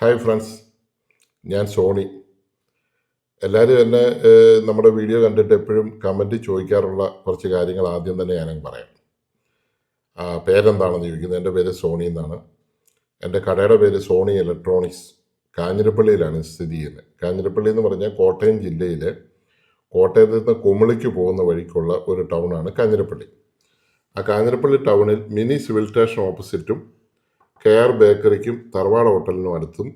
Hi friends ഞാൻ Sony. എല്ലാവരും എന്നെ നമ്മുടെ വീഡിയോ കണ്ടിട്ട് എപ്പോഴും കമന്റ് ചോദിക്കാറുള്ള കുറച്ച് കാര്യങ്ങൾ ആദ്യം തന്നെ ഞാനങ്ങ് പറയാം. പേരെന്താണെന്ന് ചോദിക്കുന്നത്? എന്റെ പേര് സോണി എന്നാണ്. എന്റെ കടയുടെ പേര് സോണി ഇലക്ട്രോണിക്സ്. കാഞ്ഞിരപ്പള്ളിയിലാണ് സ്ഥിതി ചെയ്യുന്നത്. കാഞ്ഞിരപ്പള്ളി എന്ന് പറഞ്ഞാൽ കോട്ടയം ജില്ലയിലെ കോട്ടയത്ത് നിന്ന് കുമിളിക്ക് പോകുന്ന വഴിക്കുള്ള ഒരു ടൗണാണ് കാഞ്ഞിരപ്പള്ളി. ആ കാഞ്ഞിരപ്പള്ളി ടൗണിൽ മിനി സിവിൽ സ്റ്റേഷൻ ഓപ്പോസിറ്റും കെ ആർ ബേക്കറിക്കും തറവാട് ഹോട്ടലിനും അടുത്തും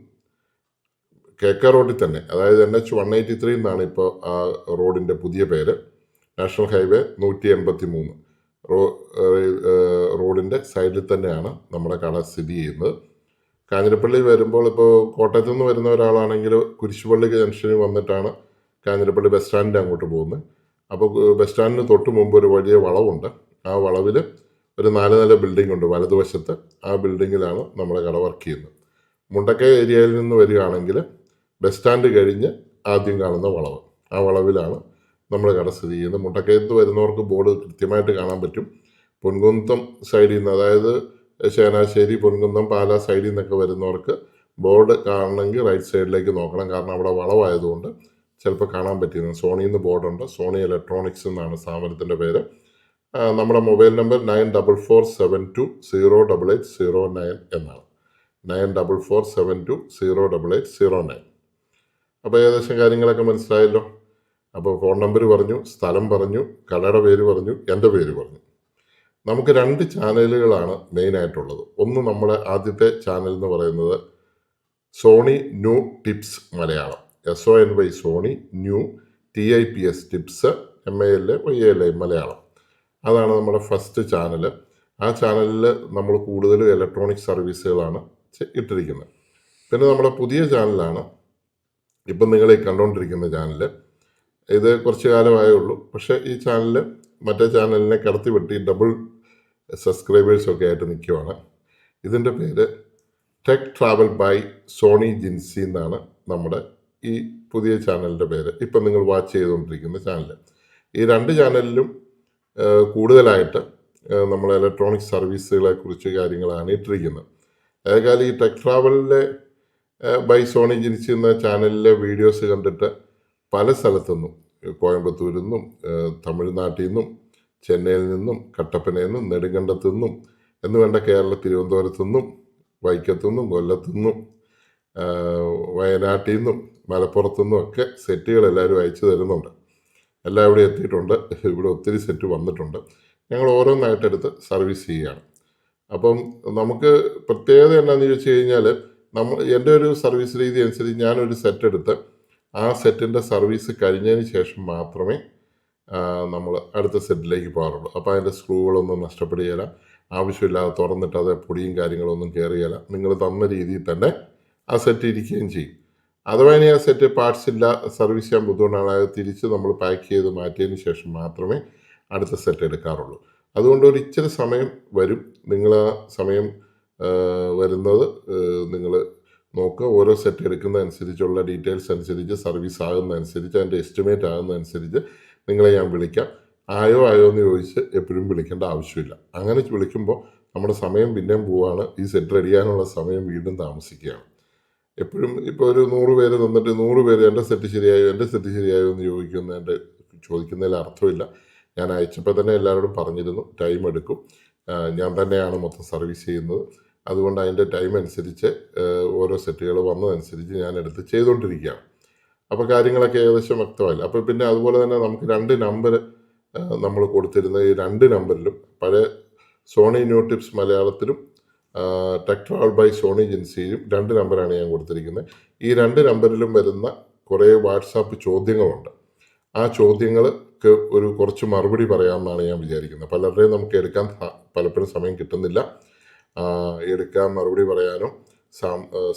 കെ കെ റോഡിൽ തന്നെ. അതായത് N H one eighty three എന്നാണ് ഇപ്പോൾ ആ റോഡിന്റെ പുതിയ പേര്. നാഷണൽ ഹൈവേ നൂറ്റി എൺപത്തി മൂന്ന് റോ റോഡിന്റെ സൈഡിൽ തന്നെയാണ് നമ്മുടെ കട സ്ഥിതി ചെയ്യുന്നത്. കാഞ്ഞിരപ്പള്ളി വരുമ്പോൾ ഇപ്പോൾ കോട്ടയത്തു നിന്ന് വരുന്ന ഒരാളാണെങ്കിൽ കുരിശുപള്ളി ജംഗ്ഷനിൽ വന്നിട്ടാണ് കാഞ്ഞിരപ്പള്ളി ബസ് സ്റ്റാൻഡിന്റെ അങ്ങോട്ട് പോകുന്നത്. അപ്പോൾ ബസ് സ്റ്റാൻഡിന് തൊട്ട് മുമ്പ് ഒരു വലിയ വളവുണ്ട്. ആ വളവിൽ ഒരു നാല് നില ബിൽഡിംഗ് ഉണ്ട് വലതുവശത്ത്. ആ ബിൽഡിങ്ങിലാണ് നമ്മുടെ കട വർക്ക് ചെയ്യുന്നത്. മുണ്ടക്കൈ ഏരിയയിൽ നിന്ന് വരികയാണെങ്കിൽ ബസ് സ്റ്റാൻഡ് കഴിഞ്ഞ് ആദ്യം കാണുന്ന വളവ്. ആ വളവിലാണ് നമ്മൾ കട സ്ഥിതി ചെയ്യുന്നത്. മുണ്ടക്കയത്ത് വരുന്നവർക്ക് ബോർഡ് കൃത്യമായിട്ട് കാണാൻ പറ്റും. പൊൻകുന്തം സൈഡിൽ നിന്ന് അതായത് ചേനാശ്ശേരി പൊൻകുന്തം പാല സൈഡിൽ നിന്നൊക്കെ വരുന്നവർക്ക് ബോർഡ് കാണണമെങ്കിൽ റൈറ്റ് സൈഡിലേക്ക് നോക്കണം. കാരണം അവിടെ വളവായതുകൊണ്ട് ചിലപ്പോൾ കാണാൻ പറ്റിയിരുന്നു സോണിയിൽ നിന്ന് ബോർഡുണ്ട് സോണി ഇലക്ട്രോണിക്സ് എന്നാണ് സ്ഥാപനത്തിന്റെ പേര്. നമ്മുടെ mobile number nine double four seven two zero double eight zero nine എന്നാണ്. Nine double four seven two zero double eight zero nine. അപ്പോൾ ഏകദേശം കാര്യങ്ങളൊക്കെ മനസ്സിലായല്ലോ. അപ്പോൾ ഫോൺ നമ്പർ പറഞ്ഞു സ്ഥലം പറഞ്ഞു കടയുടെ പേര് പറഞ്ഞു എന്റെ പേര് പറഞ്ഞു. നമുക്ക് രണ്ട് ചാനലുകളാണ് മെയിനായിട്ടുള്ളത് ഒന്ന് നമ്മുടെ ആദ്യത്തെ ചാനൽ എന്ന് പറയുന്നത് Sony new tips Malayalam. S O N Y Sony new T I P S tips M A L Y L I Malayalam. അതാണ് നമ്മുടെ ഫസ്റ്റ് ചാനൽ ആ ചാനലിൽ നമ്മൾ കൂടുതലും ഇലക്ട്രോണിക് സർവീസുകളാണ് ഇട്ടിരിക്കുന്നത്. പിന്നെ നമ്മുടെ പുതിയ ചാനലാണ് ഇപ്പം നിങ്ങൾ ഈ കണ്ടുകൊണ്ടിരിക്കുന്ന ചാനൽ ഇത് കുറച്ച് കാലമായേ ഉള്ളൂ പക്ഷേ ഈ ചാനൽ മറ്റേ ചാനലിനെ കടത്തി വെട്ടി ഡബിൾ സബ്സ്ക്രൈബേഴ്സൊക്കെ ആയിട്ട് നിൽക്കുവാണ് ഇതിന്റെ പേര് tech travel by Sony Jincy എന്നാണ് നമ്മുടെ ഈ പുതിയ ചാനലിന്റെ പേര്. ഇപ്പം നിങ്ങൾ വാച്ച് ചെയ്തുകൊണ്ടിരിക്കുന്ന ചാനൽ ഈ രണ്ട് ചാനലിലും കൂടുതലായിട്ട് നമ്മൾ ഇലക്ട്രോണിക് സർവീസുകളെ കുറിച്ച് കാര്യങ്ങളാണ് ഇട്ടിരിക്കുന്നത്. അതേകാലം ഈ ടെക് ട്രാവലിലെ ബൈ സോണി ജനിച്ചിരുന്ന ചാനലിലെ വീഡിയോസ് കണ്ടിട്ട് പല സ്ഥലത്തു നിന്നും കോയമ്പത്തൂരിൽ നിന്നും തമിഴ്നാട്ടിൽ നിന്നും ചെന്നൈയിൽ നിന്നും കട്ടപ്പനയിൽ നിന്നും നെടുങ്കണ്ടത്തു നിന്നും എന്ന് വേണ്ട കേരള തിരുവനന്തപുരത്തു നിന്നും വൈക്കത്തു നിന്നും കൊല്ലത്തു നിന്നും വയനാട്ടിൽ നിന്നും മലപ്പുറത്തു നിന്നും ഒക്കെ സെറ്റുകൾ എല്ലാവരും അയച്ചു തരുന്നുണ്ട്. എല്ലാം ഇവിടെ എത്തിയിട്ടുണ്ട്. ഇവിടെ ഒത്തിരി സെറ്റ് വന്നിട്ടുണ്ട്. ഞങ്ങൾ ഓരോന്നായിട്ട് എടുത്ത് സർവീസ് ചെയ്യുകയാണ്. അപ്പം നമുക്ക് പ്രത്യേകത എന്താണെന്ന് ചോദിച്ചു കഴിഞ്ഞാൽ നമ്മൾ എന്റെ ഒരു സർവീസ് രീതി അനുസരിച്ച് ഞാനൊരു സെറ്റ് എടുത്ത് ആ സെറ്റിന്റെ സർവീസ് കഴിഞ്ഞതിന് ശേഷം മാത്രമേ നമ്മൾ അടുത്ത സെറ്റിലേക്ക് പോകാറുള്ളൂ. അപ്പോൾ അതിന്റെ സ്ക്രൂകളൊന്നും നഷ്ടപ്പെടുകയില്ല. ആവശ്യമില്ലാതെ തുറന്നിട്ട് അത് പൊടിയും കാര്യങ്ങളൊന്നും കയറുകയില്ല നിങ്ങൾ തന്ന രീതിയിൽ തന്നെ ആ സെറ്റ് ഇരിക്കുകയും ചെയ്യും. അഥവാ ഇനി ആ സെറ്റ് പാർട്സ് ഇല്ല സർവീസ് ചെയ്യാൻ ബുദ്ധിമുട്ടാണ്. അത് തിരിച്ച് നമ്മൾ പാക്ക് ചെയ്ത് മാറ്റിയതിന് ശേഷം മാത്രമേ അടുത്ത സെറ്റ് എടുക്കാറുള്ളൂ. അതുകൊണ്ട് ഒരു ഇച്ചിരി സമയം വരും. നിങ്ങൾ ആ സമയം വരുന്നത് നിങ്ങൾ നോക്കുക ഓരോ സെറ്റ് എടുക്കുന്നതനുസരിച്ചുള്ള ഡീറ്റെയിൽസ് അനുസരിച്ച് സർവീസ് ആകുന്നതനുസരിച്ച് അതിന്റെ എസ്റ്റിമേറ്റ് ആകുന്നതനുസരിച്ച് നിങ്ങളെ ഞാൻ വിളിക്കാം. ആയോ ആയോ എന്ന് ചോദിച്ച് എപ്പോഴും വിളിക്കേണ്ട ആവശ്യമില്ല. അങ്ങനെ വിളിക്കുമ്പോൾ നമ്മുടെ സമയം പിന്നെയും പോവാണ്. ഈ സെറ്റ് റെഡിയാനുള്ള സമയം വീണ്ടും താമസിക്കുകയാണ്. എപ്പോഴും ഇപ്പോൾ ഒരു നൂറ് പേര് നിന്നിട്ട് നൂറ് പേര് എന്റെ സെറ്റ് ശരിയായോ എന്റെ സെറ്റ് ശരിയായോ എന്ന് ചോദിക്കുന്നതിന്റെ ചോദിക്കുന്നതിൽ അർത്ഥമില്ല. ഞാൻ അയച്ചപ്പോൾ തന്നെ എല്ലാവരോടും പറഞ്ഞിരുന്നു ടൈം എടുക്കും. ഞാൻ തന്നെയാണ് മൊത്തം സർവീസ് ചെയ്യുന്നത്. അതുകൊണ്ട് അതിന്റെ ടൈം അനുസരിച്ച് ഓരോ സെറ്റുകൾ വന്നതനുസരിച്ച് ഞാൻ എടുത്ത് ചെയ്തുകൊണ്ടിരിക്കുകയാണ്. അപ്പോൾ കാര്യങ്ങളൊക്കെ ഏകദേശം വ്യക്തമായില്ല. അപ്പോൾ പിന്നെ അതുപോലെ തന്നെ നമുക്ക് രണ്ട് നമ്പർ നമ്മൾ കൊടുത്തിരുന്ന ഈ രണ്ട് നമ്പറിലും പഴയ സോണി ന്യൂ ടിപ്സ് മലയാളത്തിലും ടെക് ട്രാവൽ ബൈ സോണി ജിൻസിയിലും രണ്ട് നമ്പറാണ് ഞാൻ കൊടുത്തിരിക്കുന്നത്. ഈ രണ്ട് നമ്പറിലും വരുന്ന കുറേ വാട്സാപ്പ് ചോദ്യങ്ങളുണ്ട്. ആ ചോദ്യങ്ങൾക്ക് ഒരു കുറച്ച് മറുപടി പറയാമെന്നാണ് ഞാൻ വിചാരിക്കുന്നത്. പലരുടെയും നമുക്ക് എടുക്കാൻ പലപ്പോഴും സമയം കിട്ടുന്നില്ല. എടുക്കാൻ മറുപടി പറയാനോ സാ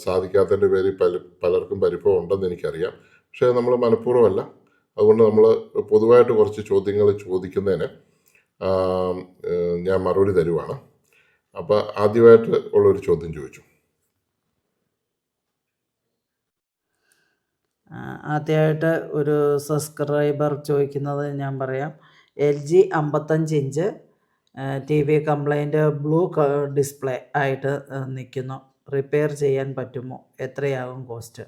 സാധിക്കാത്തതിന്റെ പേരിൽ പല പലർക്കും പരിഭവം ഉണ്ടെന്ന് എനിക്കറിയാം. പക്ഷേ നമ്മൾ മനഃപൂർവമല്ല. അതുകൊണ്ട് നമ്മൾ പൊതുവായിട്ട് കുറച്ച് ചോദ്യങ്ങൾ ചോദിക്കുന്നതിന് ഞാൻ മറുപടി തരുവാണ്. അപ്പോൾ ആദ്യമായിട്ട് ഉള്ളൊരു ചോദ്യം ചോദിച്ചു. ആദ്യമായിട്ട് ഒരു സബ്സ്ക്രൈബർ ചോദിക്കുന്നത് ഞാൻ പറയാം. എൽ ജി അമ്പത്തഞ്ച് inch T V complaint blue display ആയിട്ട് നിൽക്കുന്നു. റിപ്പയർ ചെയ്യാൻ പറ്റുമോ? എത്രയാകും കോസ്റ്റ്?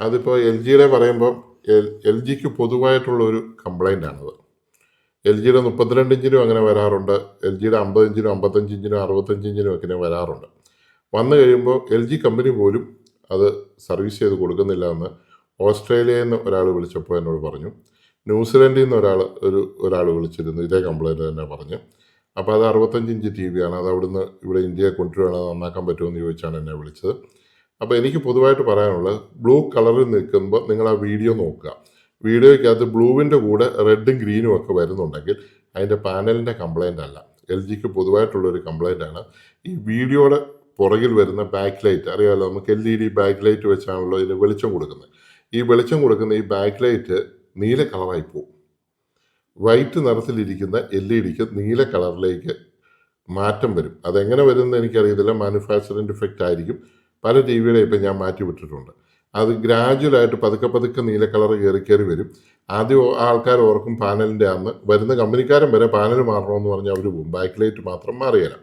അതിപ്പോൾ എൽ ജിയുടെ പറയുമ്പോൾ എൽ എൽ ജിക്ക് പൊതുവായിട്ടുള്ള ഒരു കംപ്ലൈന്റ് ആണത് എൽ ജിയുടെ മുപ്പത്തിരണ്ട് ഇഞ്ചിനും അങ്ങനെ വരാറുണ്ട്. എൽ ജിയുടെ അമ്പത് ഇഞ്ചിനും അമ്പത്തഞ്ച് ഇഞ്ചിനും അറുപത്തഞ്ച് ഇഞ്ചിനും ഒക്കെ വരാറുണ്ട്. വന്നു കഴിയുമ്പോൾ എൽ ജി കമ്പനി പോലും അത് സർവീസ് ചെയ്ത് കൊടുക്കുന്നില്ല എന്ന് ഓസ്ട്രേലിയയിൽ നിന്ന് ഒരാൾ വിളിച്ചപ്പോൾ എന്നോട് പറഞ്ഞു. ന്യൂസിലൻഡിൽ നിന്ന് ഒരാൾ ഒരു ഒരാൾ വിളിച്ചിരുന്നു. ഇതേ കംപ്ലൈന്റ് തന്നെ പറഞ്ഞു. അപ്പോൾ അത് അറുപത്തഞ്ച് ഇഞ്ച് ടി വിയാണ് അത് അവിടുന്ന് ഇവിടെ ഇന്ത്യയെ കൊണ്ടുവരണം അത് നന്നാക്കാൻ പറ്റുമെന്ന് ചോദിച്ചാണ് എന്നെ വിളിച്ചത്. അപ്പോൾ എനിക്ക് പൊതുവായിട്ട് പറയാനുള്ളത് ബ്ലൂ കളറിൽ നിൽക്കുമ്പോൾ നിങ്ങൾ ആ വീഡിയോ നോക്കുക. വീഡിയോയ്ക്കകത്ത് ബ്ലൂവിന്റെ കൂടെ റെഡും ഗ്രീനും ഒക്കെ വരുന്നുണ്ടെങ്കിൽ അതിന്റെ പാനലിന്റെ കംപ്ലൈന്റ് അല്ല. എൽ ജിക്ക് പൊതുവായിട്ടുള്ളൊരു കംപ്ലൈന്റാണ് ഈ വീഡിയോയുടെ പുറകിൽ വരുന്ന ബാക്ക് ലൈറ്റ് അറിയാമല്ലോ നമുക്ക് L E D back light വെച്ചാണല്ലോ ഇതിന് വെളിച്ചം കൊടുക്കുന്നത്. ഈ വെളിച്ചം കൊടുക്കുന്ന ഈ ബാക്ക് ലൈറ്റ് നീല കളറായി പോകും വൈറ്റ് നിറത്തിലിരിക്കുന്ന എൽ ഇ ഡിക്ക് നീല കളറിലേക്ക് മാറ്റം വരും. അതെങ്ങനെ വരുമെന്ന് എനിക്കറിയത്തില്ല. മാനുഫാക്ചറിങ് ഡിഫക്റ്റ് ആയിരിക്കും. പല ടി വിയുടെ ഇപ്പം ഞാൻ മാറ്റി വിട്ടിട്ടുണ്ട് അത് ഗ്രാജുവലായിട്ട് പതുക്കെ പതുക്കെ നീല കളർ കയറി കയറി വരും. ആദ്യം ആൾക്കാർ ഓർക്കും പാനലിന്റെ അന്ന്. വരുന്ന കമ്പനിക്കാരൻ വരെ പാനൽ മാറണമെന്ന് പറഞ്ഞാൽ അവർ പോകും. ബാക്ക് ലൈറ്റ് മാത്രം മാറിയല്ല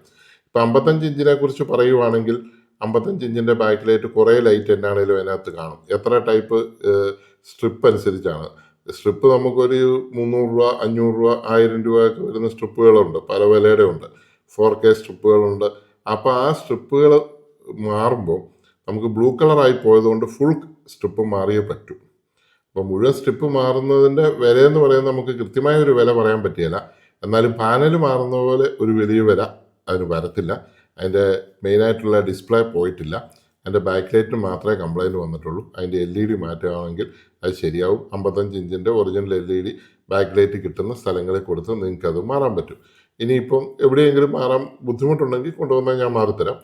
ഇപ്പം അമ്പത്തഞ്ച് ഇഞ്ചിനെ കുറിച്ച് പറയുവാണെങ്കിൽ അമ്പത്തഞ്ച് ഇഞ്ചിന്റെ ബാക്ക് ലൈറ്റ് കുറേ ലൈറ്റ് എന്നാണേലും അതിനകത്ത് കാണും. എത്ര ടൈപ്പ് സ്ട്രിപ്പ് അനുസരിച്ചാണ്. സ്ട്രിപ്പ് നമുക്കൊരു മുന്നൂറ് രൂപ അഞ്ഞൂറ് രൂപ ആയിരം രൂപയൊക്കെ വരുന്ന സ്ട്രിപ്പുകളുണ്ട്. പല വിലയുടെ ഉണ്ട് ഫോർ കെ സ്ട്രിപ്പുകളുണ്ട്. അപ്പോൾ ആ സ്ട്രിപ്പുകൾ മാറുമ്പോൾ നമുക്ക് ബ്ലൂ കളറായി പോയതുകൊണ്ട് ഫുൾ സ്ട്രിപ്പ് മാറിയേ പറ്റൂ. അപ്പോൾ മുഴുവൻ സ്ട്രിപ്പ് മാറുന്നതിന്റെ എന്ന് പറയുന്നത് നമുക്ക് കൃത്യമായ ഒരു വില പറയാൻ പറ്റിയല്ല. എന്നാലും പാനൽ മാറുന്ന പോലെ ഒരു വലിയ വില അതിന് വരത്തില്ല. അതിന്റെ മെയിനായിട്ടുള്ള ഡിസ്പ്ലേ പോയിട്ടില്ല. അതിന്റെ ബാക്ക് ലൈറ്റിന് മാത്രമേ കംപ്ലൈന്റ് വന്നിട്ടുള്ളൂ. അതിന്റെ എൽ ഇ ഡി മാറ്റുകയാണെങ്കിൽ അത് ശരിയാവും. അമ്പത്തഞ്ച് ഇഞ്ചിന്റെ original L E D back light കിട്ടുന്ന സ്ഥലങ്ങളിൽ കൊടുത്ത് നിങ്ങൾക്ക് അത് മാറാൻ പറ്റും. ഇനിയിപ്പം എവിടെയെങ്കിലും മാറാൻ ബുദ്ധിമുട്ടുണ്ടെങ്കിൽ കൊണ്ടുവന്നാൽ ഞാൻ മാറിത്തരാം.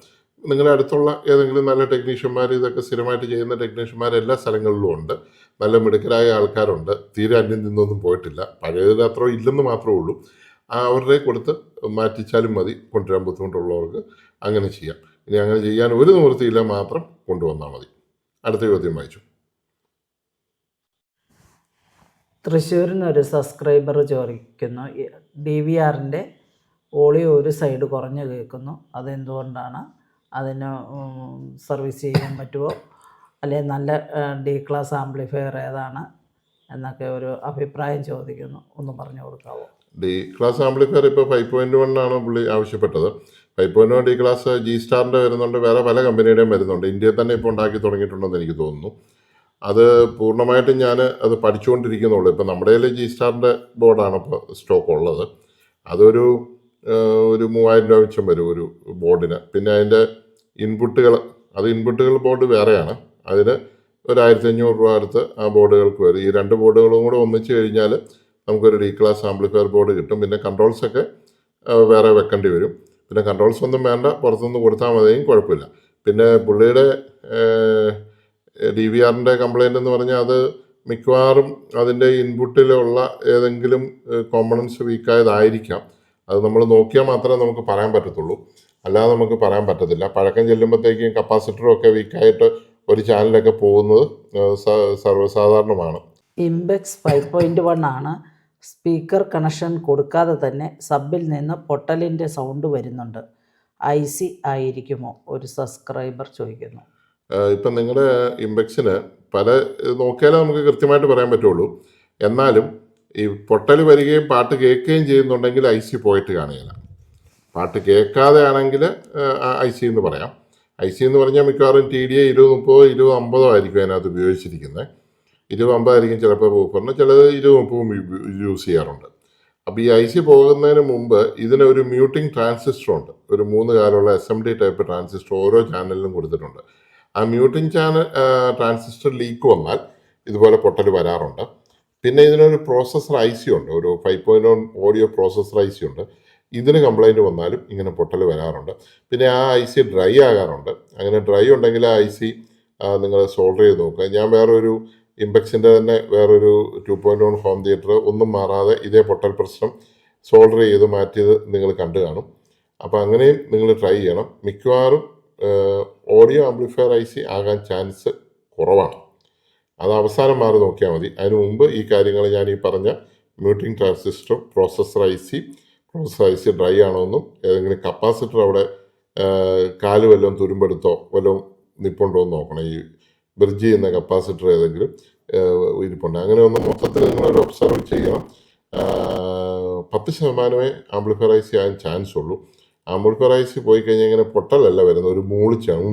നിങ്ങളുടെ അടുത്തുള്ള ഏതെങ്കിലും നല്ല ടെക്നീഷ്യന്മാർ ഇതൊക്കെ സ്ഥിരമായിട്ട് ചെയ്യുന്ന ടെക്നീഷ്യന്മാർ എല്ലാ സ്ഥലങ്ങളിലും ഉണ്ട്. നല്ല മിടുക്കരായ ആൾക്കാരുണ്ട്. തീരെ അന്യം നിന്നൊന്നും പോയിട്ടില്ല. പഴയത് അത്ര ഇല്ലെന്ന് മാത്രമേ ഉള്ളൂ. അവരുടെ കൊടുത്ത് മാറ്റിച്ചാലും മതി. കൊണ്ടുവരാൻ ബുദ്ധിമുട്ടുള്ളവർക്ക് അങ്ങനെ ചെയ്യാം. ഇനി അങ്ങനെ ചെയ്യാൻ ഒരു നിവൃത്തിയില്ല മാത്രം കൊണ്ടുവന്നാൽ മതി. അടുത്ത ചോദ്യം വായിച്ചു. തൃശ്ശൂരിന് ഒരു സബ്സ്ക്രൈബർ ചോദിക്കുന്നു. ഡി വി ആറിന്റെ ഓളിയോ ഒരു സൈഡ് കുറഞ്ഞു കേൾക്കുന്നു. അതെന്തുകൊണ്ടാണ്? അതിന് സർവീസ് ചെയ്യാൻ പറ്റുമോ അല്ലെങ്കിൽ നല്ല ഡി ക്ലാസ് ആംപ്ലിഫയർ ഏതാണ്? എന്നൊക്കെ ഒരു അഭിപ്രായം ചോദിക്കുന്നു. ഒന്ന് പറഞ്ഞു കൊടുക്കാവോ? ഡി ക്ലാസ് ആംപ്ലിഫയർ ഇപ്പോൾ ഫൈവ് പോയിന്റ് വൺ ആണ് പുള്ളി ആവശ്യപ്പെട്ടത്. Five point one D class G സ്റ്റാറിന്റെ വരുന്നുണ്ട്. വേറെ പല കമ്പനിയുടെയും വരുന്നുണ്ട്. ഇന്ത്യയിൽ തന്നെ ഇപ്പോൾ ഉണ്ടാക്കി തുടങ്ങിയിട്ടുണ്ടെന്ന് എനിക്ക് തോന്നുന്നു. അത് പൂർണമായിട്ടും ഞാൻ അത് പഠിച്ചുകൊണ്ടിരിക്കുന്നുള്ളൂ. ഇപ്പോൾ നമ്മുടെ കയ്യിൽ ജി സ്റ്റാറിന്റെ ബോർഡാണ് ഇപ്പോൾ സ്റ്റോക്ക് ഉള്ളത്. അതൊരു ഒരു മൂവായിരം രൂപ വെച്ചും വരും ഒരു ബോർഡിന്. പിന്നെ അതിന്റെ ഇൻപുട്ടുകൾ അത് ഇൻപുട്ടുകൾ ബോർഡ് വേറെയാണ്. അതിന് ഒരു ആയിരത്തി അഞ്ഞൂറ് രൂപ അടുത്ത് ആ ബോർഡുകൾക്ക് വരും. ഈ രണ്ട് ബോർഡുകളും കൂടെ ഒന്നിച്ച് കഴിഞ്ഞാൽ നമുക്കൊരു ഡി ക്ലാസ് ആംപ്ലിഫയർ ബോർഡ് കിട്ടും. പിന്നെ കൺട്രോൾസൊക്കെ വേറെ വെക്കേണ്ടി വരും. പിന്നെ കൺട്രോൾസ് ഒന്നും വേണ്ട പുറത്തുനിന്ന് കൊടുത്താൽ മതിയും കുഴപ്പമില്ല. പിന്നെ പുള്ളിയുടെ ഡി വി ആറിന്റെ കംപ്ലൈന്റ് എന്ന് പറഞ്ഞാൽ അത് മിക്കവാറും അതിന്റെ ഇൻപുട്ടിലുള്ള ഏതെങ്കിലും കോമ്പണൻസ് വീക്കായതായിരിക്കാം അത് നമ്മൾ നോക്കിയാൽ മാത്രമേ നമുക്ക് പറയാൻ പറ്റത്തുള്ളൂ. അല്ലാതെ നമുക്ക് പറയാൻ പറ്റത്തില്ല. പഴക്കം ചെല്ലുമ്പോഴത്തേക്കും കപ്പാസിറ്ററും ഒക്കെ വീക്കായിട്ട് ഒരു ചാനലൊക്കെ പോകുന്നത് സർവസാധാരണമാണ്. ഇംബെക്സ് ഫൈവ് പോയിന്റ് വൺ ആണ്. സ്പീക്കർ കണക്ഷൻ കൊടുക്കാതെ തന്നെ സബിൽ നിന്ന് പൊട്ടലിന്റെ സൗണ്ട് വരുന്നുണ്ട്. ഐ സി ആയിരിക്കുമോ? ഒരു സബ്സ്ക്രൈബർ ചോദിക്കുന്നു. ഇപ്പം നിങ്ങളുടെ ഇമ്പെക്സിന് പല നോക്കിയാലേ നമുക്ക് കൃത്യമായിട്ട് പറയാൻ പറ്റുള്ളൂ. എന്നാലും ഈ പൊട്ടൽ വരികയും പാട്ട് കേൾക്കുകയും ചെയ്യുന്നുണ്ടെങ്കിൽ ഐ സി പോയിട്ട് കാണുകയില്ല. പാട്ട് കേൾക്കാതെ ആണെങ്കിൽ ഐ സി എന്ന് പറയാം. ഐ സി എന്ന് പറഞ്ഞാൽ മിക്കവാറും ടി ഡി എ ഇരുപത് മുപ്പതോ ഇരുപത് അമ്പതോ ആയിരിക്കും അതിനകത്ത് ഉപയോഗിച്ചിരിക്കുന്നത്. ഇരുപത് അമ്പതായിരിക്കും ചിലപ്പോൾ ബൂഫറിന് ചിലത് ഇരുപത് മുപ്പതും യൂസ് ചെയ്യാറുണ്ട്. അപ്പോൾ ഈ ഐ സി പോകുന്നതിന് മുമ്പ് ഇതിന് ഒരു മ്യൂട്ടിംഗ് ട്രാൻസിസ്റ്റർ ഉണ്ട്. ഒരു മൂന്ന് കാലമുള്ള S M D type transistor ഓരോ ചാനലിലും കൊടുത്തിട്ടുണ്ട്. ആ മ്യൂട്ടിംഗ് ചാനൽ ട്രാൻസിസ്റ്റർ ലീക്ക് വന്നാൽ ഇതുപോലെ പൊട്ടൽ വരാറുണ്ട്. പിന്നെ ഇതിനൊരു പ്രോസസ്സർ ഐ സി ഉണ്ട്. ഒരു five point audio processor I C ഉണ്ട്. ഇതിന് കംപ്ലൈന്റ് വന്നാലും ഇങ്ങനെ പൊട്ടൽ വരാറുണ്ട്. പിന്നെ ആ ഐസി ഡ്രൈ ആകാറുണ്ട്. അങ്ങനെ ഡ്രൈ ഉണ്ടെങ്കിൽ ആ ഐസി നിങ്ങൾ സോൾഡർ ചെയ്ത് നോക്കുക. ഞാൻ വേറൊരു ഇമ്പെക്സിന്റെ തന്നെ വേറൊരു two point one home theatre ഒന്നും മാറാതെ ഇതേ പൊട്ടൽ പ്രശ്നം സോൾഡർ ചെയ്ത് മാറ്റിയത് നിങ്ങൾ കണ്ടു കാണും. അപ്പോൾ അങ്ങനെയും നിങ്ങൾ ട്രൈ ചെയ്യണം. മിക്കവാറും ഓഡിയോ ആംപ്ലിഫയർ ഐ സി ആകാൻ ചാൻസ് കുറവാണ്. അത് അവസാനം മാറി നോക്കിയാൽ മതി. അതിനു മുമ്പ് ഈ കാര്യങ്ങൾ ഞാൻ ഈ പറഞ്ഞ muting ട്രാൻസിസ്റ്ററും processor I C processor I dry ആണോ എന്നും ഏതെങ്കിലും കപ്പാസിറ്റർ അവിടെ കാൽ വല്ലതും തുരുമ്പെടുത്തോ വല്ലതും നിപ്പുണ്ടോ എന്ന് നോക്കണം. ഈ ബ്രിഡ്ജ് ചെയ്യുന്ന കപ്പാസിറ്റർ ഏതെങ്കിലും ഇരിപ്പുണ്ട്. അങ്ങനെ ഒന്ന് മൊത്തത്തിൽ നിങ്ങളൊരു ഒബ്സർവ് ചെയ്യണം. പത്ത് ശതമാനമേ ആംപ്ലിഫറൈസ് ചെയ്യാൻ ചാൻസ് ഉള്ളൂ. ആംപ്ലിഫറൈസ് പോയി കഴിഞ്ഞാൽ ഇങ്ങനെ പൊട്ടലല്ല വരുന്നത്. ഒരു മൂളിച്ചാണ്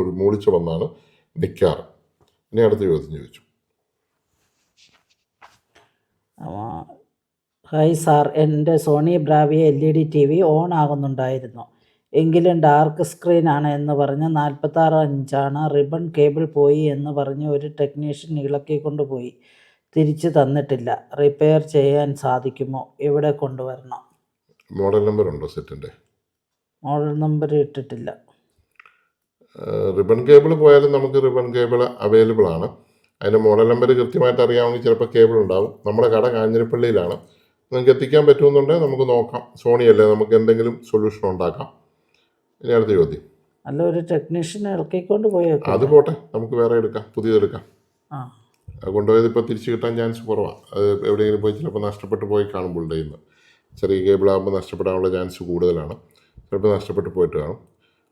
ഒരു മൂളിച്ച വന്നാണ് നിൽക്കാറ് ഇനി അടുത്ത ചോദ്യം ചോദിച്ചു. ഹായ് സാർ എന്റെ Sony Bravia L E D T V on ആകുന്നുണ്ടായിരുന്നു എങ്കിലും ഡാർക്ക് സ്ക്രീനാണ് എന്ന് പറഞ്ഞ് നാൽപ്പത്താറ് ഇഞ്ചാണ് റിബൺ കേബിൾ പോയി എന്ന് പറഞ്ഞ് ഒരു ടെക്നീഷ്യൻ ഇളക്കിക്കൊണ്ട് പോയി. തിരിച്ചു തന്നിട്ടില്ല. റിപ്പയർ ചെയ്യാൻ സാധിക്കുമോ? എവിടെ കൊണ്ടുവരണം? മോഡൽ നമ്പർ ഉണ്ടോ സെറ്റിന്റെ? മോഡൽ നമ്പർ ഇട്ടിട്ടില്ല. റിബൺ കേബിൾ പോയാലും നമുക്ക് റിബൺ കേബിൾ അവൈലബിൾ ആണ്. അതിന്റെ മോഡൽ നമ്പർ കൃത്യമായിട്ട് അറിയാമെങ്കിൽ ചിലപ്പോൾ കേബിൾ ഉണ്ടാവും. നമ്മുടെ കട കാഞ്ഞിരപ്പള്ളിയിലാണ്. നിങ്ങൾക്ക് എത്തിക്കാൻ പറ്റുമെന്നുണ്ടെങ്കിൽ നമുക്ക് നോക്കാം. സോണി അല്ലേ നമുക്ക് എന്തെങ്കിലും സൊല്യൂഷൻ ഉണ്ടാക്കാം. ഇനി അടുത്ത ചോദ്യം. അല്ല ഒരു ടെക്നീഷ്യൻ ഇറക്കിക്കൊണ്ട് പോയേക്കും അത് പോട്ടെ. നമുക്ക് വേറെ എടുക്കാം. പുതിയതെടുക്കാം കൊണ്ടുപോയത് ഇപ്പോൾ തിരിച്ച് കിട്ടാൻ ചാൻസ് കുറവാണ് അത് എവിടെയെങ്കിലും പോയി ചിലപ്പോൾ നഷ്ടപ്പെട്ട് പോയി കാണുമ്പോൾ ഉണ്ടായിരുന്നു ചെറിയ കേബിൾ ആകുമ്പോൾ നഷ്ടപ്പെടാനുള്ള ചാൻസ് കൂടുതലാണ്. ചിലപ്പോൾ നഷ്ടപ്പെട്ട് പോയിട്ട് കാണും.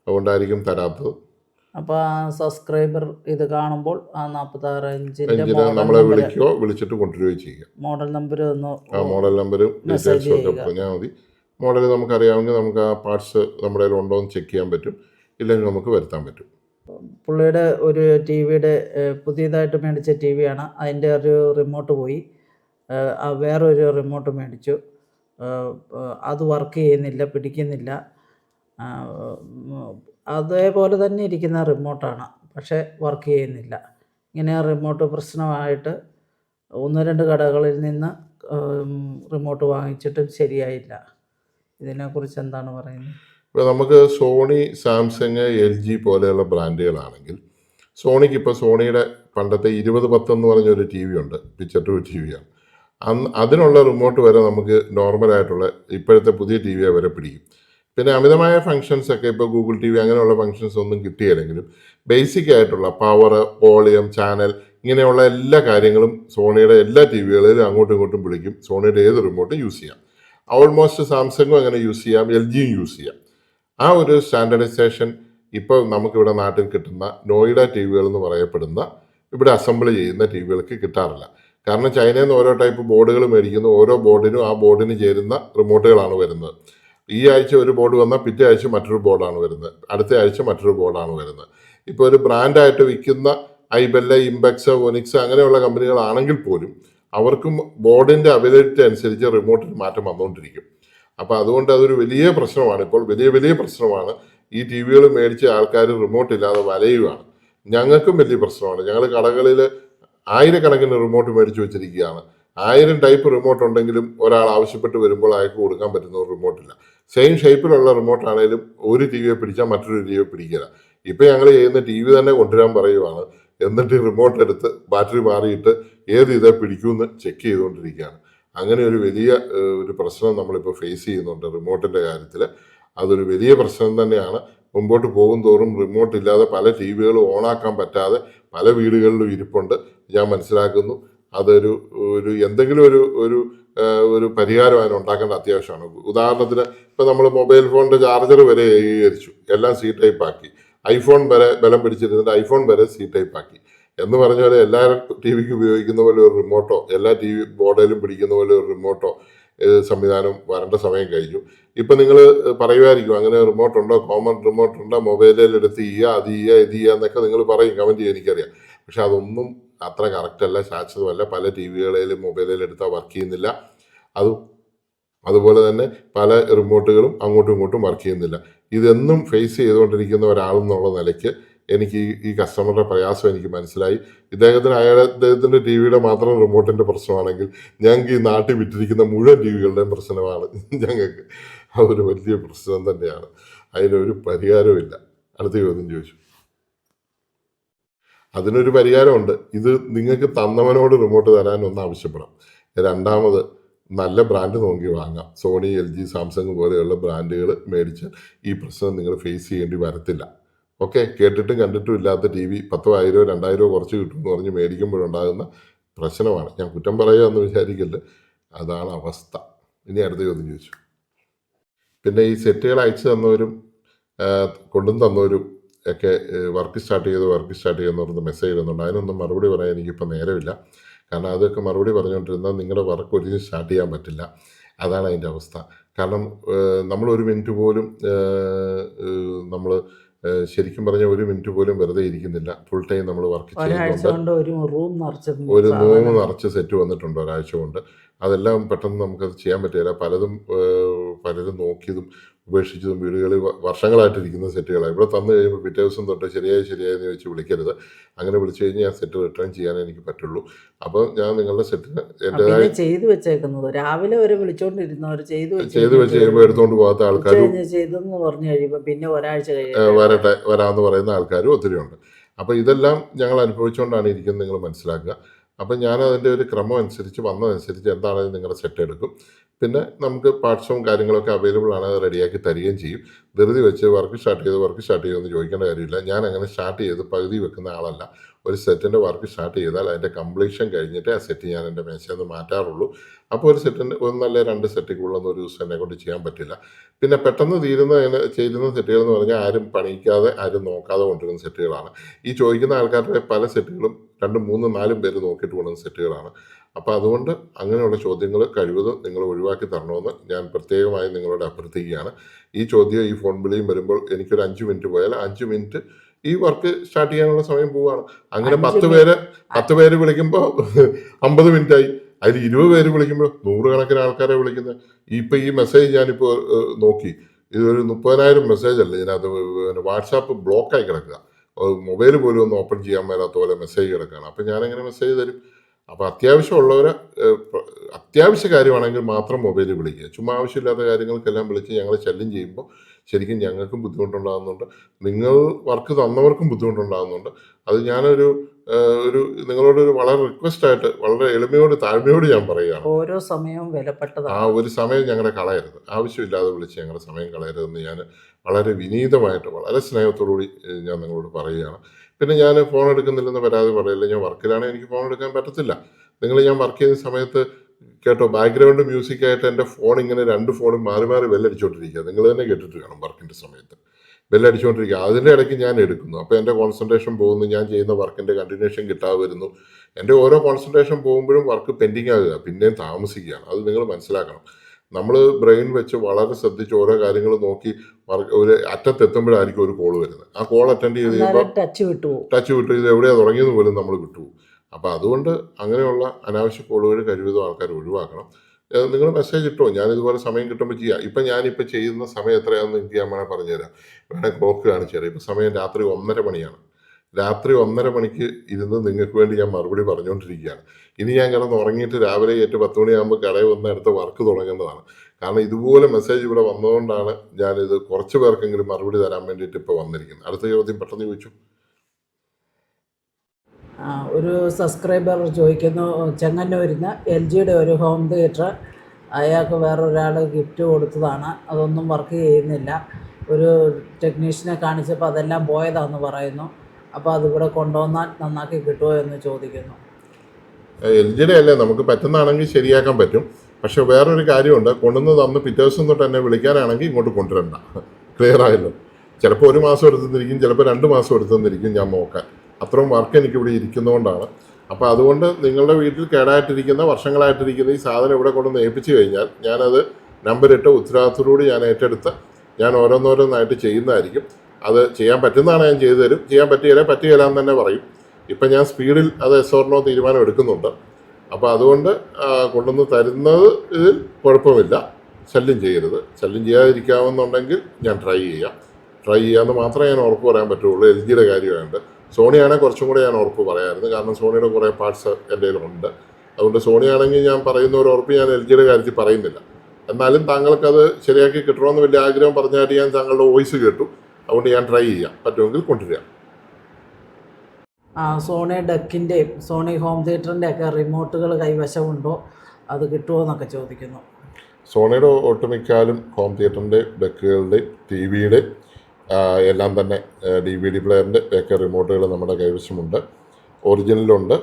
അതുകൊണ്ടായിരിക്കും തരാത്തത്. അപ്പോൾ ആ സബ്സ്ക്രൈബർ ഇത് കാണുമ്പോൾ ആ നാൽപ്പത്താറ് ഇഞ്ചിന്റെ മോഡൽ നമ്മളെ വിളിക്കുകയോ വിളിച്ചിട്ട് കൊണ്ടുവരികയോ ചെയ്യുക മോഡൽ നമ്പർ ഒന്ന് ആ മോഡൽ നമ്പർ ഡീറ്റെയിൽസും ഒക്കെ. പറഞ്ഞാൽ മതി. മോഡൽ നമുക്കറിയാമെങ്കിൽ നമുക്ക് ആ പാർട്സ് നമ്മുടെ കയ്യിൽ ഉണ്ടോ എന്ന് ചെക്ക് ചെയ്യാൻ പറ്റും. ഇല്ലെങ്കിൽ നമുക്ക് വരുത്താൻ പറ്റും. പുള്ളിയുടെ ഒരു ടി വിയുടെ പുതിയതായിട്ട് മേടിച്ച ടി വിയാണ് അതിന്റെ ഒരു റിമോട്ട് പോയി. ആ വേറൊരു റിമോട്ട് മേടിച്ചു. അത് വർക്ക് ചെയ്യുന്നില്ല പിടിക്കുന്നില്ല. അതേപോലെ തന്നെ ഇരിക്കുന്ന റിമോട്ടാണ്. പക്ഷേ വർക്ക് ചെയ്യുന്നില്ല. ഇങ്ങനെ റിമോട്ട് പ്രശ്നമായിട്ട് ഒന്ന് രണ്ട് കടകളിൽ നിന്ന് റിമോട്ട് വാങ്ങിച്ചിട്ടും ശരിയായില്ല. ഇതിനെക്കുറിച്ച് എന്താണ് പറയുന്നത്? ഇപ്പോൾ നമുക്ക് സോണി സാംസങ് എൽ ജി പോലെയുള്ള ബ്രാൻഡുകളാണെങ്കിൽ സോണിക്ക് ഇപ്പോൾ സോണിയുടെ പണ്ടത്തെ ഇരുപത് പത്തെന്ന് പറഞ്ഞൊരു ടി വി ഉണ്ട്. പിക്ചർ ടു ടി വിയാണ് അന്ന് അതിനുള്ള റിമോട്ട് വരെ നമുക്ക് നോർമലായിട്ടുള്ള ഇപ്പോഴത്തെ പുതിയ ടി വിയെ വരെ പിടിക്കും. പിന്നെ അമിതമായ ഫങ്ഷൻസ് ഒക്കെ ഇപ്പോൾ ഗൂഗിൾ ടി വി അങ്ങനെയുള്ള ഫങ്ഷൻസ് ഒന്നും കിട്ടിയില്ലെങ്കിലും ബേസിക് ആയിട്ടുള്ള പവർ വോളിയം ചാനൽ ഇങ്ങനെയുള്ള എല്ലാ കാര്യങ്ങളും സോണിയുടെ എല്ലാ ടി വികളിലും അങ്ങോട്ടും ഇങ്ങോട്ടും വിളിക്കും സോണിയുടെ ഏത് റിമോട്ടും യൂസ് ചെയ്യാം. ഓൾമോസ്റ്റ് സാംസങ്ങും അങ്ങനെ യൂസ് ചെയ്യാം എൽ ജിയും യൂസ് ചെയ്യാം. ആ ഒരു സ്റ്റാൻഡർഡൈസേഷൻ ഇപ്പോൾ നമുക്കിവിടെ നാട്ടിൽ കിട്ടുന്ന നോയിഡ ടി വികൾ എന്ന് പറയപ്പെടുന്ന ഇവിടെ അസംബിൾ ചെയ്യുന്ന ടി വികൾക്ക് കിട്ടാറില്ല. കാരണം ചൈനയിൽ നിന്ന് ഓരോ ടൈപ്പ് ബോർഡുകൾ മേടിക്കുന്നു ഓരോ ബോർഡിനും ആ ബോർഡിന് ചേരുന്ന റിമോട്ടുകളാണ് വരുന്നത്. ഈ ആഴ്ച ഒരു ബോർഡ് വന്നാൽ പിറ്റേ ആഴ്ച മറ്റൊരു ബോർഡാണ് വരുന്നത്. അടുത്ത ആഴ്ച മറ്റൊരു ബോർഡാണ് വരുന്നത്. ഇപ്പോൾ ഒരു ബ്രാൻഡായിട്ട് വിൽക്കുന്ന ഐബെല്ല ഇംബെക്സ് ഒനിക്സ് അങ്ങനെയുള്ള കമ്പനികളാണെങ്കിൽ പോലും അവർക്കും ബോർഡിന്റെ അവൈലബിലിറ്റി അനുസരിച്ച് റിമോട്ടിൽ മാറ്റം വന്നുകൊണ്ടിരിക്കും. അപ്പോൾ അതുകൊണ്ട് അതൊരു വലിയ പ്രശ്നമാണ്. ഇപ്പോൾ വലിയ വലിയ പ്രശ്നമാണ്. ഈ ടി വികൾ മേടിച്ച ആൾക്കാർ റിമോട്ട് ഇല്ലാതെ വലയുകയാണ്. ഞങ്ങൾക്കും വലിയ പ്രശ്നമാണ്. ഞങ്ങൾ കടകളിൽ ആയിരക്കണക്കിന് റിമോട്ട് മേടിച്ച് വെച്ചിരിക്കുകയാണ്. ആയിരം ടൈപ്പ് റിമോട്ട് ഉണ്ടെങ്കിലും ഒരാൾ ആവശ്യപ്പെട്ട് വരുമ്പോൾ അയാൾക്ക് കൊടുക്കാൻ പറ്റുന്ന ഒരു റിമോട്ടില്ല. സെയിം ഷേപ്പിലുള്ള റിമോട്ട് ആണെങ്കിലും ഒരു ടി വിയെ പിടിച്ചാൽ മറ്റൊരു ടി വിയെ പിടിക്കില്ല. ഇപ്പം ഞങ്ങൾ ചെയ്യുന്ന ടി വി തന്നെ കൊണ്ടുവരാൻ പറയുവാണ്. എന്നിട്ട് റിമോട്ട് എടുത്ത് ബാറ്ററി മാറിയിട്ട് ഏത് ഇതേ പിടിക്കുമെന്ന് ചെക്ക് ചെയ്തുകൊണ്ടിരിക്കുകയാണ്. അങ്ങനെ ഒരു വലിയ ഒരു പ്രശ്നം നമ്മളിപ്പോൾ ഫേസ് ചെയ്യുന്നുണ്ട് റിമോട്ടിന്റെ കാര്യത്തിൽ അതൊരു വലിയ പ്രശ്നം തന്നെയാണ്. മുമ്പോട്ട് പോകും തോറും റിമോട്ട് ഇല്ലാതെ പല ടി വികളും ഓണാക്കാൻ പറ്റാതെ പല വീടുകളിലും ഇരിപ്പുണ്ട്. ഞാൻ മനസ്സിലാക്കുന്നു. അതൊരു ഒരു എന്തെങ്കിലും ഒരു ഒരു ഒരു പരിഹാരം അതിന് ഉണ്ടാക്കേണ്ട അത്യാവശ്യമാണ്. ഉദാഹരണത്തിന് ഇപ്പം നമ്മൾ മൊബൈൽ ഫോണിന്റെ ചാർജർ വരെ ഏകീകരിച്ചു. എല്ലാം സി ടൈപ്പ് ആക്കി. ഐഫോൺ വരെ ബലം പിടിച്ചിരുന്നിട്ട് ഐഫോൺ വരെ സി ടൈപ്പ് ആക്കി. എന്ന് പറഞ്ഞ പോലെ എല്ലാ ടി വിക്ക് ഉപയോഗിക്കുന്ന പോലെ ഒരു റിമോട്ടോ എല്ലാ ടി വി ബോർഡിലും പിടിക്കുന്ന പോലെ ഒരു റിമോട്ടോ സംവിധാനം വരേണ്ട സമയം കഴിഞ്ഞു. ഇപ്പം നിങ്ങൾ പറയുമായിരിക്കും അങ്ങനെ റിമോട്ട് ഉണ്ടോ? കോമൺ റിമോട്ട് ഉണ്ടോ? മൊബൈലിൽ എടുത്ത് ചെയ്യുക അത് ചെയ്യുക ഇത് ചെയ്യുക എന്നൊക്കെ നിങ്ങൾ പറയും കമന്റ് ചെയ്യുക എനിക്കറിയാം. പക്ഷെ അതൊന്നും അത്ര കറക്റ്റ് അല്ല ശാശ്വതമല്ല പല ടി വികളിലും മൊബൈലിലും എടുത്താൽ വർക്ക് ചെയ്യുന്നില്ല. അത് അതുപോലെ തന്നെ പല റിമോട്ടുകളും അങ്ങോട്ടും ഇങ്ങോട്ടും വർക്ക് ചെയ്യുന്നില്ല. ഇതെന്നും ഫേസ് ചെയ്തുകൊണ്ടിരിക്കുന്ന ഒരാളെന്നുള്ള നിലയ്ക്ക് എനിക്ക് ഈ ഈ കസ്റ്റമറുടെ പ്രയാസം എനിക്ക് മനസ്സിലായി. ഇദ്ദേഹത്തിന് അയാളെ അദ്ദേഹത്തിന്റെ ടി വിയുടെ മാത്രം റിമോട്ടിന്റെ പ്രശ്നമാണെങ്കിൽ ഞങ്ങൾക്ക് ഈ നാട്ടിൽ വിട്ടിരിക്കുന്ന മുഴുവൻ ടി വികളുടെയും പ്രശ്നമാണ്. ഞങ്ങൾക്ക് അതൊരു വലിയ പ്രശ്നം തന്നെയാണ്. അതിനൊരു പരിഹാരമില്ല അടുത്ത ചോദ്യം ചോദിച്ചു. അതിനൊരു പരിഹാരമുണ്ട്. ഇത് നിങ്ങൾക്ക് തന്നവനോട് റിമോട്ട് തരാൻ ഒന്ന് ആവശ്യപ്പെടാം. രണ്ടാമത് നല്ല ബ്രാൻഡ് നോക്കി വാങ്ങാം. സോണി എൽ ജി സാംസങ് പോലെയുള്ള ബ്രാൻഡുകൾ മേടിച്ച് ഈ പ്രശ്നം നിങ്ങൾ ഫേസ് ചെയ്യേണ്ടി വരത്തില്ല. ഓക്കെ കേട്ടിട്ടും കണ്ടിട്ടും ഇല്ലാത്ത ടി വി പത്തോ ആയിരോ രണ്ടായിരോ കുറച്ച് കിട്ടുമെന്ന് പറഞ്ഞ് മേടിക്കുമ്പോഴുണ്ടാകുന്ന പ്രശ്നമാണ്. ഞാൻ കുറ്റം പറയുക എന്ന് വിചാരിക്കല്ല അതാണ് അവസ്ഥ. ഇനി അടുത്ത ചോദ്യം ചോദിച്ചു. പിന്നെ ഈ സെറ്റുകൾ അയച്ചു തന്നവരും കൊണ്ടും തന്നവരും ഒക്കെ വർക്ക് സ്റ്റാർട്ട് ചെയ്ത് വർക്ക് സ്റ്റാർട്ട് ചെയ്യുന്ന പറഞ്ഞ് മെസ്സേജ് ഇടുന്നുണ്ട്. അതിനൊന്നും മറുപടി പറയാൻ എനിക്കിപ്പോൾ നേരമില്ല. കാരണം അതൊക്കെ മറുപടി പറഞ്ഞുകൊണ്ടിരുന്നാൽ നിങ്ങളുടെ വർക്ക് ഒരിക്കലും സ്റ്റാർട്ട് ചെയ്യാൻ പറ്റില്ല. അതാണ് അതിന്റെ അവസ്ഥ. കാരണം നമ്മൾ ഒരു മിനിറ്റ് പോലും നമ്മൾ ശരിക്കും പറഞ്ഞാൽ ഒരു മിനിറ്റ് പോലും വെറുതെ ഇരിക്കുന്നില്ല. ഫുൾ ടൈം നമ്മൾ വർക്ക് ചെയ്യുന്നുണ്ട്. ഒരു റൂം നിറച്ച്. സെറ്റ് വന്നിട്ടുണ്ട് ഒരാഴ്ച കൊണ്ട്. അതെല്ലാം പെട്ടെന്ന് നമുക്കത് ചെയ്യാൻ പറ്റില്ല. പലതും പലരും നോക്കിയതും ഉപേക്ഷിച്ചതും വീടുകളിൽ വർഷങ്ങളായിട്ടിരിക്കുന്ന സെറ്റുകളാണ് ഇവിടെ തന്നു കഴിയുമ്പോൾ പിറ്റേ ദിവസം തൊട്ട് ശരിയായി ശരിയായെന്ന് ചോദിച്ച് വിളിക്കരുത്. അങ്ങനെ വിളിച്ചു കഴിഞ്ഞാൽ ആ സെറ്റ് റിട്ടേൺ ചെയ്യാൻ എനിക്ക് പറ്റുള്ളൂ. അപ്പോൾ ഞാൻ നിങ്ങളുടെ സെറ്റിന് എന്റെ എന്റെതായ ചെയ്തു വെച്ചേക്കുന്നത്. രാവിലെ വരെ വിളിച്ചോണ്ടിരുന്നവർ ചെയ്തു ചെയ്ത് വെച്ച് കഴിയുമ്പോൾ എടുത്തുകൊണ്ട് പോകാത്ത ആൾക്കാർ ചെയ്തെന്ന് പറഞ്ഞു കഴിയുമ്പോൾ പിന്നെ ഒരാഴ്ച വരട്ടെ വരാമെന്ന് പറയുന്ന ആൾക്കാരും ഒത്തിരി ഉണ്ട്. അപ്പോൾ ഇതെല്ലാം ഞങ്ങൾ അനുഭവിച്ചുകൊണ്ടാണ് ഇരിക്കുന്നത് നിങ്ങൾ മനസ്സിലാക്കുക. അപ്പം ഞാൻ അതിന്റെ ഒരു ക്രമം അനുസരിച്ച് വന്നതനുസരിച്ച് എന്താണെങ്കിലും നിങ്ങളുടെ സെറ്റ് എടുക്കും. പിന്നെ നമുക്ക് പാർട്സും കാര്യങ്ങളൊക്കെ അവൈലബിൾ ആണ് അത് റെഡിയാക്കി തരികയും ചെയ്യും. ധൃതി വെച്ച് വർക്ക് സ്റ്റാർട്ട് ചെയ്ത് വർക്ക് സ്റ്റാർട്ട് ചെയ്യുമെന്ന് ചോദിക്കേണ്ട കാര്യമില്ല. ഞാൻ അങ്ങനെ സ്റ്റാർട്ട് ചെയ്ത് പകുതി വെക്കുന്ന ആളല്ല. ഒരു സെറ്റിന്റെ വർക്ക് സ്റ്റാർട്ട് ചെയ്താൽ അതിന്റെ കംപ്ലീഷൻ കഴിഞ്ഞിട്ട് ആ സെറ്റ് ഞാൻ എന്റെ മേശയിൽ നിന്ന് മാറ്റാറുള്ളൂ. അപ്പോൾ ഒരു സെറ്റിന്റെ ഒന്നല്ല രണ്ട് സെറ്റ് ഒരു ദിവസം എന്നെ കൊണ്ട് ചെയ്യാൻ പറ്റില്ല. പിന്നെ പെട്ടെന്ന് തീരുന്ന ചെയ്യുന്ന സെറ്റുകൾ എന്ന് പറഞ്ഞാൽ ആരും പണിയിക്കാതെ ആരും നോക്കാതെ കൊണ്ടുവരുന്ന സെറ്റുകളാണ് ഈ ചോദിക്കുന്ന ആൾക്കാരുടെ പല സെറ്റുകളും രണ്ടും മൂന്നും നാലും പേര് നോക്കിയിട്ട് കൊണ്ടുവന്ന സെറ്റുകളാണ് അപ്പോൾ അതുകൊണ്ട് അങ്ങനെയുള്ള ചോദ്യങ്ങൾ കഴിവതും നിങ്ങൾ ഒഴിവാക്കി തരണമെന്ന് ഞാൻ പ്രത്യേകമായി നിങ്ങളോട് അഭ്യർത്ഥിക്കുകയാണ്. ഈ ചോദ്യം ഈ ഫോൺ വിളിയും വരുമ്പോൾ എനിക്കൊരു അഞ്ച് മിനിറ്റ് പോയാൽ അഞ്ച് മിനിറ്റ് ഈ വർക്ക് സ്റ്റാർട്ട് ചെയ്യാനുള്ള സമയം പോവുകയാണ് അങ്ങനെ പത്ത്. പേര് പത്ത് പേര് വിളിക്കുമ്പോൾ അമ്പത് മിനിറ്റ് ആയി അതിൽ ഇരുപത് പേര് വിളിക്കുമ്പോൾ നൂറുകണക്കിന് ആൾക്കാരെ വിളിക്കുന്നത്. ഇപ്പം ഈ മെസ്സേജ് ഞാനിപ്പോൾ നോക്കി. ഇതൊരു മുപ്പതിനായിരം മെസ്സേജ് അല്ലേ ഇതിനകത്ത്? പിന്നെ വാട്സാപ്പ് ബ്ലോക്കായി കിടക്കുക. മൊബൈൽ പോലും ഒന്ന് ഓപ്പൺ ചെയ്യാൻ മേലാത്ത പോലെ മെസ്സേജ് കിടക്കുകയാണ്. അപ്പം ഞാനെങ്ങനെ മെസ്സേജ് തരും? അപ്പോൾ അത്യാവശ്യമുള്ളവർ അത്യാവശ്യ കാര്യമാണെങ്കിൽ മാത്രം മൊബൈലിൽ വിളിക്കുക. ചുമ്മാ ആവശ്യമില്ലാത്ത കാര്യങ്ങൾക്കെല്ലാം വിളിച്ച് ഞങ്ങളെ ശല്യം ചെയ്യുമ്പോൾ ശരിക്കും ഞങ്ങൾക്കും ബുദ്ധിമുട്ടുണ്ടാകുന്നുണ്ട്. നിങ്ങൾ വർക്ക് തന്നവർക്കും ബുദ്ധിമുട്ടുണ്ടാകുന്നുണ്ട്. അത് ഞാനൊരു ഒരു നിങ്ങളോടൊരു വളരെ റിക്വസ്റ്റ് ആയിട്ട് വളരെ എളിമയോട് താഴ്മയോട് ഞാൻ പറയുകയാണ്. ഓരോ സമയവും വിലപ്പെട്ടതാണ്. ആ ഒരു സമയം ഞങ്ങളുടെ കളയരുത്. ആവശ്യമില്ലാതെ വിളിച്ച് ഞങ്ങളുടെ സമയം കളയരുതെന്ന് ഞാൻ വളരെ വിനീതമായിട്ട് വളരെ സ്നേഹത്തോടുകൂടി കൂടി ഞാൻ നിങ്ങളോട് പറയുകയാണ്. പിന്നെ ഞാൻ ഫോൺ എടുക്കുന്നില്ലെന്ന് പരാതി പറയില്ല. ഞാൻ വർക്കിലാണ് എനിക്ക് ഫോൺ എടുക്കാൻ പറ്റത്തില്ല. നിങ്ങൾ ഞാൻ വർക്ക് ചെയ്യുന്ന സമയത്ത് കേട്ടോ ബാക്ക്ഗ്രൗണ്ട് മ്യൂസിക്കായിട്ട് എന്റെ ഫോൺ ഇങ്ങനെ രണ്ട് ഫോണും മാറി മാറി ബെല്ലടിച്ചോണ്ടിരിക്കുക നിങ്ങൾ തന്നെ കേട്ടിട്ട് കാണും വർക്കിന്റെ സമയത്ത്. ബെല്ലടിച്ചുകൊണ്ടിരിക്കുക അതിന്റെ ഇടയ്ക്ക് ഞാൻ എടുക്കുന്നു. അപ്പോൾ എന്റെ കോൺസെൻട്രേഷൻ പോകുന്നു ഞാൻ ചെയ്യുന്ന വർക്കിന്റെ കണ്ടിന്യൂഷൻ കിട്ടാതെ വരുന്നു. എന്റെ ഓരോ കോൺസെൻട്രേഷൻ പോകുമ്പോഴും വർക്ക് പെൻഡിങ് ആകുക. പിന്നെയും താമസിക്കുകയാണ്. അത് നിങ്ങൾ മനസ്സിലാക്കണം. നമ്മൾ ബ്രെയിൻ വെച്ച് വളരെ ശ്രദ്ധിച്ച് ഓരോ കാര്യങ്ങൾ നോക്കി ഒരു അറ്റത്തെത്തുമ്പോഴായിരിക്കും ഒരു കോൾ വരുന്നത്. ആ കോൾ അറ്റൻഡ് ചെയ്ത് കഴിയുമ്പോൾ ടച്ച് വിട്ടു ടച്ച് വിട്ടു ഇത് എവിടെയാ തുടങ്ങിയത് പോലും നമ്മൾ വിട്ടുപോകും. അപ്പോൾ അതുകൊണ്ട് അങ്ങനെയുള്ള അനാവശ്യ കോളുകൾ കഴിവതും ആൾക്കാർ ഒഴിവാക്കണം. നിങ്ങൾ മെസ്സേജ് ഇട്ടോ? ഞാൻ ഇതുപോലെ സമയം കിട്ടുമ്പോൾ ചെയ്യാം. ഇപ്പം ഞാനിപ്പോൾ ചെയ്യുന്ന സമയം എത്രയാണെന്ന് എനിക്ക് ഞാൻ വേണേൽ പറഞ്ഞുതരാം. വേണേൽ ക്ലോക്ക് കാണിച്ചു തരാം. ഇപ്പം സമയം രാത്രി ഒന്നര മണിയാണ്. രാത്രി ഒന്നര മണിക്ക് ഇരുന്ന് നിങ്ങൾക്ക് വേണ്ടി ഞാൻ മറുപടി പറഞ്ഞുകൊണ്ടിരിക്കുകയാണ്. ഇനി ഞാൻ കിടന്ന് ഉറങ്ങിയിട്ട് രാവിലെ ഏറ്റവും പത്ത് മണിയാകുമ്പോൾ കടയിൽ വന്ന് അടുത്ത വർക്ക് തുടങ്ങേണ്ടതാണ് കാരണം ഇതുപോലെ മെസ്സേജ് ഇവിടെ വന്നതുകൊണ്ടാണ് ഞാനിത് കുറച്ച് പേർക്കെങ്കിലും മറുപടി തരാൻ വേണ്ടിയിട്ട് ഇപ്പോൾ വന്നിരിക്കുന്നത്. അടുത്ത ചോദ്യം പെട്ടെന്ന് ചോദിച്ചു? ഒരു സബ്സ്ക്രൈബർ ചോദിക്കുന്നു. ചെങ്ങന്നൂരിന്ന് എൽ ജിയുടെ ഒരു ഹോം തിയേറ്റർ അയാൾക്ക് വേറൊരാൾ ഗിഫ്റ്റ് കൊടുത്തതാണ്. അതൊന്നും വർക്ക് ചെയ്യുന്നില്ല. ഒരു ടെക്നീഷ്യനെ കാണിച്ചപ്പോൾ അതെല്ലാം പോയതാന്ന് പറയുന്നു. അപ്പോൾ അതിവിടെ കൊണ്ടുവന്നാൽ നന്നാക്കി കിട്ടുമോ എന്ന് ചോദിക്കുന്നു. എൽ ജിയുടെ അല്ലേ? നമുക്ക് പറ്റുന്നതാണെങ്കിൽ ശരിയാക്കാൻ പറ്റും. പക്ഷെ വേറൊരു കാര്യമുണ്ട്. കൊണ്ടുവന്ന് തന്ന് പിറ്റേ ദിവസം തൊട്ട് എന്നെ വിളിക്കാനാണെങ്കിൽ ഇങ്ങോട്ട് കൊണ്ടുവരണ്ട. ക്ലിയർ ആയല്ലോ. ചിലപ്പോൾ ഒരു മാസം എടുത്തെന്നിരിക്കും ചിലപ്പോൾ രണ്ട് മാസം എടുത്തെന്നിരിക്കും ഞാൻ നോക്കാൻ. അത്രയും വർക്ക് എനിക്ക് ഇവിടെ ഇരിക്കുന്നതുകൊണ്ടാണ് അപ്പോൾ അതുകൊണ്ട് നിങ്ങളുടെ വീട്ടിൽ കേടായിട്ടിരിക്കുന്ന വർഷങ്ങളായിട്ടിരിക്കുന്ന ഈ സാധനം ഇവിടെ കൊണ്ടുവന്ന് ഏൽപ്പിച്ചു കഴിഞ്ഞാൽ ഞാനത് നമ്പർ ഇട്ട് ഉത്തരവാദിത്തത്തോടുകൂടി ഞാൻ ഏറ്റെടുത്ത് ഞാൻ ഓരോന്നോരോന്നായിട്ട് ചെയ്യുന്നതായിരിക്കും. അത് ചെയ്യാൻ പറ്റുന്നതാണ് ഞാൻ ചെയ്തു തരും. ചെയ്യാൻ പറ്റുകയില്ല പറ്റുകയില്ല തന്നെ പറയും. ഇപ്പം ഞാൻ സ്പീഡിൽ അത് എസ് ഓർണോ തീരുമാനം എടുക്കുന്നുണ്ട്. അപ്പോൾ അതുകൊണ്ട് കൊണ്ടുവന്ന് തരുന്നത് ഇതിൽ കുഴപ്പമില്ല. ശല്യം ചെയ്യരുത്. ശല്യം ചെയ്യാതിരിക്കാമെന്നുണ്ടെങ്കിൽ ഞാൻ ട്രൈ ചെയ്യാം. ട്രൈ ചെയ്യാമെന്ന് മാത്രമേ ഞാൻ ഉറപ്പ് പറയാൻ പറ്റുള്ളൂ. എൽ ജിയുടെ കാര്യമായിട്ട് സോണിയാണെങ്കിൽ കുറച്ചും കൂടെ ഞാൻ ഉറപ്പ് പറയാമായിരുന്നു കാരണം സോണിയുടെ കുറേ പാർട്സ് എന്റെ കയ്യിലുണ്ട്. അതുകൊണ്ട് സോണിയാണെങ്കിൽ ഞാൻ പറയുന്ന ഒരു ഉറപ്പ് ഞാൻ എൽ ജിയുടെ കാര്യത്തിൽ പറയുന്നില്ല. എന്നാലും താങ്കൾക്കത് ശരിയാക്കി കിട്ടണമെന്ന് വലിയ ആഗ്രഹം പറഞ്ഞാൽ ഞാൻ താങ്കളുടെ വോയിസ് കേട്ടു. അതുകൊണ്ട് ഞാൻ ട്രൈ ചെയ്യാം. പറ്റുമെങ്കിൽ കൊണ്ടുവരിക ആ, സോണി ഡെക്കിന്റെയും സോണി ഹോം തിയേറ്ററിന്റെ ഒക്കെ റിമോട്ടുകൾ കൈവശമുണ്ടോ? അത് കിട്ടുമോ എന്നൊക്കെ ചോദിക്കുന്നു. സോണിയുടെ ഒട്ടുമിക്കാലും ഹോം തിയേറ്ററിന്റെ ഡെക്കുകളുടെ ടി വിയുടെ എല്ലാം തന്നെ ഡി വി ഡി പ്ലെയറിന്റെ ഒക്കെ റിമോട്ടുകൾ നമ്മുടെ കൈവശമുണ്ട്. ഒറിജിനലുണ്ട്.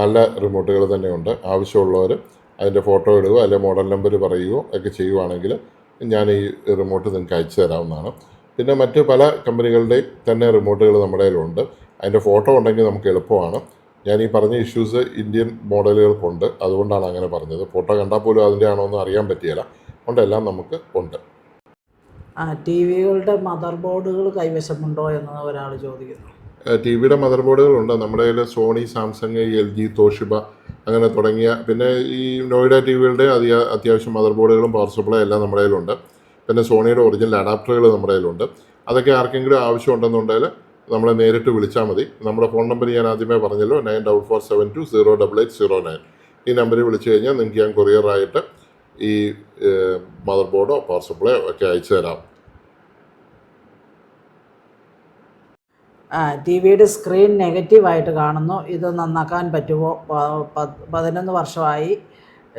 നല്ല റിമോട്ടുകൾ തന്നെയുണ്ട്. ആവശ്യമുള്ളവർ അതിന്റെ ഫോട്ടോ ഇടുക അല്ലെങ്കിൽ മോഡൽ നമ്പർ പറയുകയോ ഒക്കെ ചെയ്യുവാണെങ്കിൽ ഞാൻ ഈ റിമോട്ട് നിങ്ങൾക്ക് അയച്ചു തരാവുന്നതാണ്. പിന്നെ മറ്റ് പല കമ്പനികളുടെയും തന്നെ റിമോട്ടുകൾ നമ്മുടെ കയ്യിലുണ്ട്. അതിന്റെ ഫോട്ടോ ഉണ്ടെങ്കിൽ നമുക്ക് എളുപ്പമാണ്. ഞാൻ ഈ പറഞ്ഞ ഇഷ്യൂസ് ഇന്ത്യൻ മോഡലുകൾക്കുണ്ട് അതുകൊണ്ടാണ് അങ്ങനെ പറഞ്ഞത്. ഫോട്ടോ കണ്ടാൽ പോലും അതിന്റെ ആണോ എന്ന് അറിയാൻ പറ്റിയല്ല. അതുകൊണ്ടെല്ലാം നമുക്ക് ഉണ്ട്. ആ ടി വികളുടെ മദർ ബോർഡുകൾ കൈവശമുണ്ടോ എന്ന് ഒരാൾ ചോദിക്കുന്നു. ടി വിയുടെ മദർ ബോർഡുകളുണ്ട് നമ്മുടെ കയ്യിൽ Sony Samsung L G Toshiba അങ്ങനെ തുടങ്ങിയ പിന്നെ ഈ നോയിഡ ടി വികളുടെ അത്യാവശ്യം മദർ ബോർഡുകളും പവർ സപ്ലൈ എല്ലാം നമ്മുടെ കയ്യിലുണ്ട്. പിന്നെ സോണിയുടെ ഒറിജിനൽ അഡാപ്റ്ററുകൾ നമ്മുടെ കയ്യിലുണ്ട്. അതൊക്കെ ആർക്കെങ്കിലും ആവശ്യമുണ്ടെന്നുണ്ടെങ്കിൽ നമ്മളെ നേരിട്ട് വിളിച്ചാൽ മതി. നമ്മുടെ ഫോൺ നമ്പർ ഞാൻ ആദ്യമേ പറഞ്ഞല്ലോ nine double four seven two zero double eight zero nine. ഈ നമ്പറിൽ വിളിച്ചു കഴിഞ്ഞാൽ നിങ്ങൾക്ക് ഞാൻ കൊറിയറായിട്ട് ഈ മദർ ബോർഡോ പവർ സപ്ലൈയോ ഒക്കെ അയച്ചു തരാം. ആ ടി വിയുടെ സ്ക്രീൻ നെഗറ്റീവായിട്ട് കാണുന്നു. ഇത് നന്നാക്കാൻ പറ്റുമോ? പതിനൊന്ന് വർഷമായി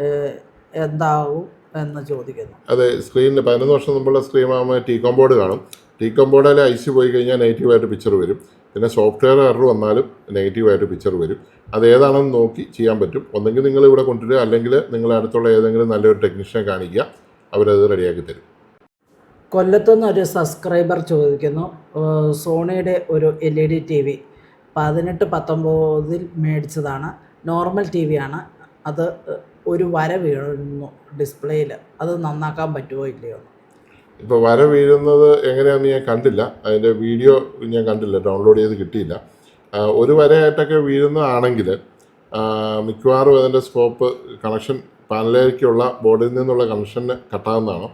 എന്താവും എന്താകും എന്ന് ചോദിക്കുന്നു. അതെ സ്ക്രീനിന് പതിനൊന്ന് വർഷം മുമ്പുള്ള സ്ക്രീൻ ആകുമ്പോൾ ടി കോമ്പോർഡ് കാണും. ടി ഐസി പോയി കഴിഞ്ഞാൽ നെഗറ്റീവായിട്ട് പിക്ചർ വരും. പിന്നെ സോഫ്റ്റ്വെയർ എറർ വന്നാലും നെഗറ്റീവായിട്ട് പിക്ചർ വരും. അത് ഏതാണെന്ന് നോക്കി ചെയ്യാൻ പറ്റും. ഒന്നെങ്കിൽ നിങ്ങൾ ഇവിടെ കൊണ്ടുവരിക. അല്ലെങ്കിൽ നിങ്ങൾ അടുത്തുള്ള ഏതെങ്കിലും നല്ലൊരു ടെക്നീഷ്യനെ കാണിക്കുക. അവരത് റെഡിയാക്കി തരും. കൊല്ലത്തുനിന്ന് ഒരു സബ്സ്ക്രൈബർ ചോദിക്കുന്നു. സോണിയുടെ ഒരു L E D T V പതിനെട്ട് പത്തൊമ്പതിൽ മേടിച്ചതാണ്. നോർമൽ ടി വി ആണ്. അത് ഒരു വര വീഴുന്നു ഡിസ്പ്ലേയിൽ. അത് നന്നാക്കാൻ പറ്റുമോ ഇല്ലയോ. ഇപ്പോൾ വര വീഴുന്നത് എങ്ങനെയാണെന്ന് ഞാൻ കണ്ടില്ല. അതിന്റെ വീഡിയോ ഞാൻ കണ്ടില്ല ഡൗൺലോഡ് ചെയ്ത് കിട്ടിയില്ല. ഒരു വരയായിട്ടൊക്കെ വീഴുന്നതാണെങ്കിൽ മിക്കവാറും അതിന്റെ സ്കോപ്പ് കണക്ഷൻ പാനലിലേക്കുള്ള ബോർഡിൽ നിന്നുള്ള കണക്ഷന് കട്ടാവുന്നതാണ്.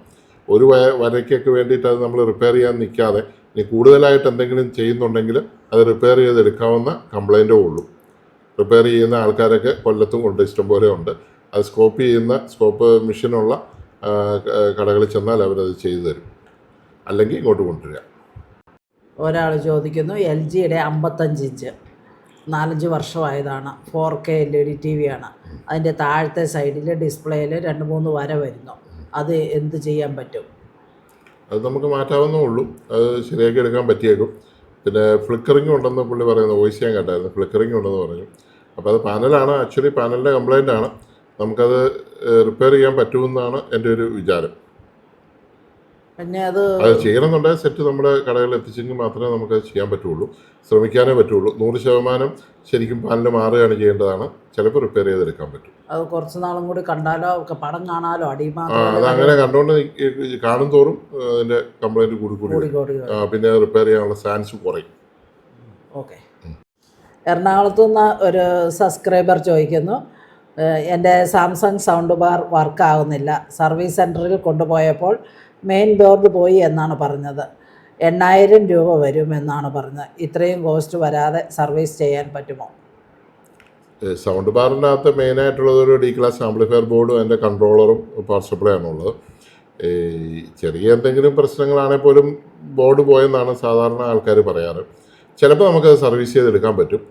ഒരു വര വരയ്ക്കൊക്കെ വേണ്ടിയിട്ട് അത് നമ്മൾ റിപ്പയർ ചെയ്യാൻ നിൽക്കാതെ ഇനി കൂടുതലായിട്ട് എന്തെങ്കിലും ചെയ്യുന്നുണ്ടെങ്കിൽ അത് റിപ്പയർ ചെയ്തെടുക്കാവുന്ന കംപ്ലൈന്റേ ഉള്ളൂ. റിപ്പയർ ചെയ്യുന്ന ആൾക്കാരൊക്കെ കൊല്ലത്തും ഉണ്ട് ഇഷ്ടംപോലെ ഉണ്ട്. അത് സ്കോപ്പ് ചെയ്യുന്ന സ്കോപ്പ് മെഷീനുള്ള കടകളിൽ ചെന്നാൽ അവരത് ചെയ്തു തരും. അല്ലെങ്കിൽ ഇങ്ങോട്ട് കൊണ്ടുവരിക. ഒരാൾ ചോദിക്കുന്നു എൽ ജിയുടെ അമ്പത്തഞ്ച് ഇഞ്ച്. നാലഞ്ച് വർഷമായതാണ്. Four K L E D T V ആണ്. അതിന്റെ താഴത്തെ സൈഡിൽ ഡിസ്പ്ലേയിൽ രണ്ട് മൂന്ന് വര വരുന്നു. അത് എന്ത് ചെയ്യാൻ പറ്റും? അത് നമുക്ക് മാറ്റാവുന്നേ ഉള്ളൂ. അത് ശരിയാക്കി എടുക്കാൻ പറ്റിയേക്കും. പിന്നെ ഫ്ലിക്കറിങ് ഉണ്ടെന്ന് പുള്ളി പറയുന്നത് വോയിസ് ഞാൻ കേട്ടായിരുന്നു. ഫ്ലിക്കറിങ് ഉണ്ടെന്ന് പറഞ്ഞു. അപ്പോൾ അത് പാനലാണ്. ആക്ച്വലി പാനലിന്റെ കംപ്ലയിന്റ് ആണ്. നമുക്കത് റിപ്പയർ ചെയ്യാൻ പറ്റുമെന്നാണ് എന്റെ ഒരു വിചാരം. പിന്നെ അത് അത് ചെയ്യണമെന്നുണ്ടെങ്കിൽ സെറ്റ് നമ്മുടെ കടകളിൽ എത്തിച്ചെങ്കിൽ മാത്രമേ നമുക്ക് ചെയ്യാൻ പറ്റുള്ളൂ. ശ്രമിക്കാനേ പറ്റുള്ളൂ. നൂറ് ശതമാനം ശരിക്കും പാനൽ മാറുകയാണ് ചെയ്യേണ്ടതാണ്. ചിലപ്പോൾ റിപ്പയർ ചെയ്തെടുക്കാൻ പറ്റും. അത് കുറച്ച് നാളും കൂടി കണ്ടാലോ പടം കാണാലോ അടിമാ ആ അത് അങ്ങനെ കണ്ടുകൊണ്ട് കാണും തോറും അതിന്റെ അതിന്റെ കംപ്ലൈന്റ് കൂടി കൂടി പിന്നെ റിപ്പയർ ചെയ്യാനുള്ള ചാൻസ് കുറയും. ഓക്കെ. എറണാകുളത്തു നിന്ന് ഒരു സബ്സ്ക്രൈബർ ചോദിക്കുന്നു. എന്റെ സാംസങ് സൗണ്ട് ബാർ വർക്ക് ആകുന്നില്ല സർവീസ് സെന്ററിൽ കൊണ്ടുപോയപ്പോൾ മെയിൻ ബോർഡ് പോയി എന്നാണ് പറഞ്ഞത്. എണ്ണായിരം രൂപ വരും എന്നാണ് പറഞ്ഞത്. ഇത്രയും കോസ്റ്റ് വരാതെ സർവീസ് ചെയ്യാൻ പറ്റുമോ? സൗണ്ട് ബാറിന്റെ അകത്ത് മെയിനായിട്ടുള്ളത് ഒരു ഡി ക്ലാസ് ആംപ്ലിഫയർ ബോർഡും അതിന്റെ കൺട്രോളറും പവർ സപ്ലൈ ആണുള്ളത്. ഈ ചെറിയ എന്തെങ്കിലും പ്രശ്നങ്ങളാണെങ്കിൽ പോലും ബോർഡ് പോയെന്നാണ് സാധാരണ ആൾക്കാർ പറയാറ്. ചിലപ്പോൾ നമുക്കത് സർവീസ് ചെയ്തെടുക്കാൻ പറ്റും.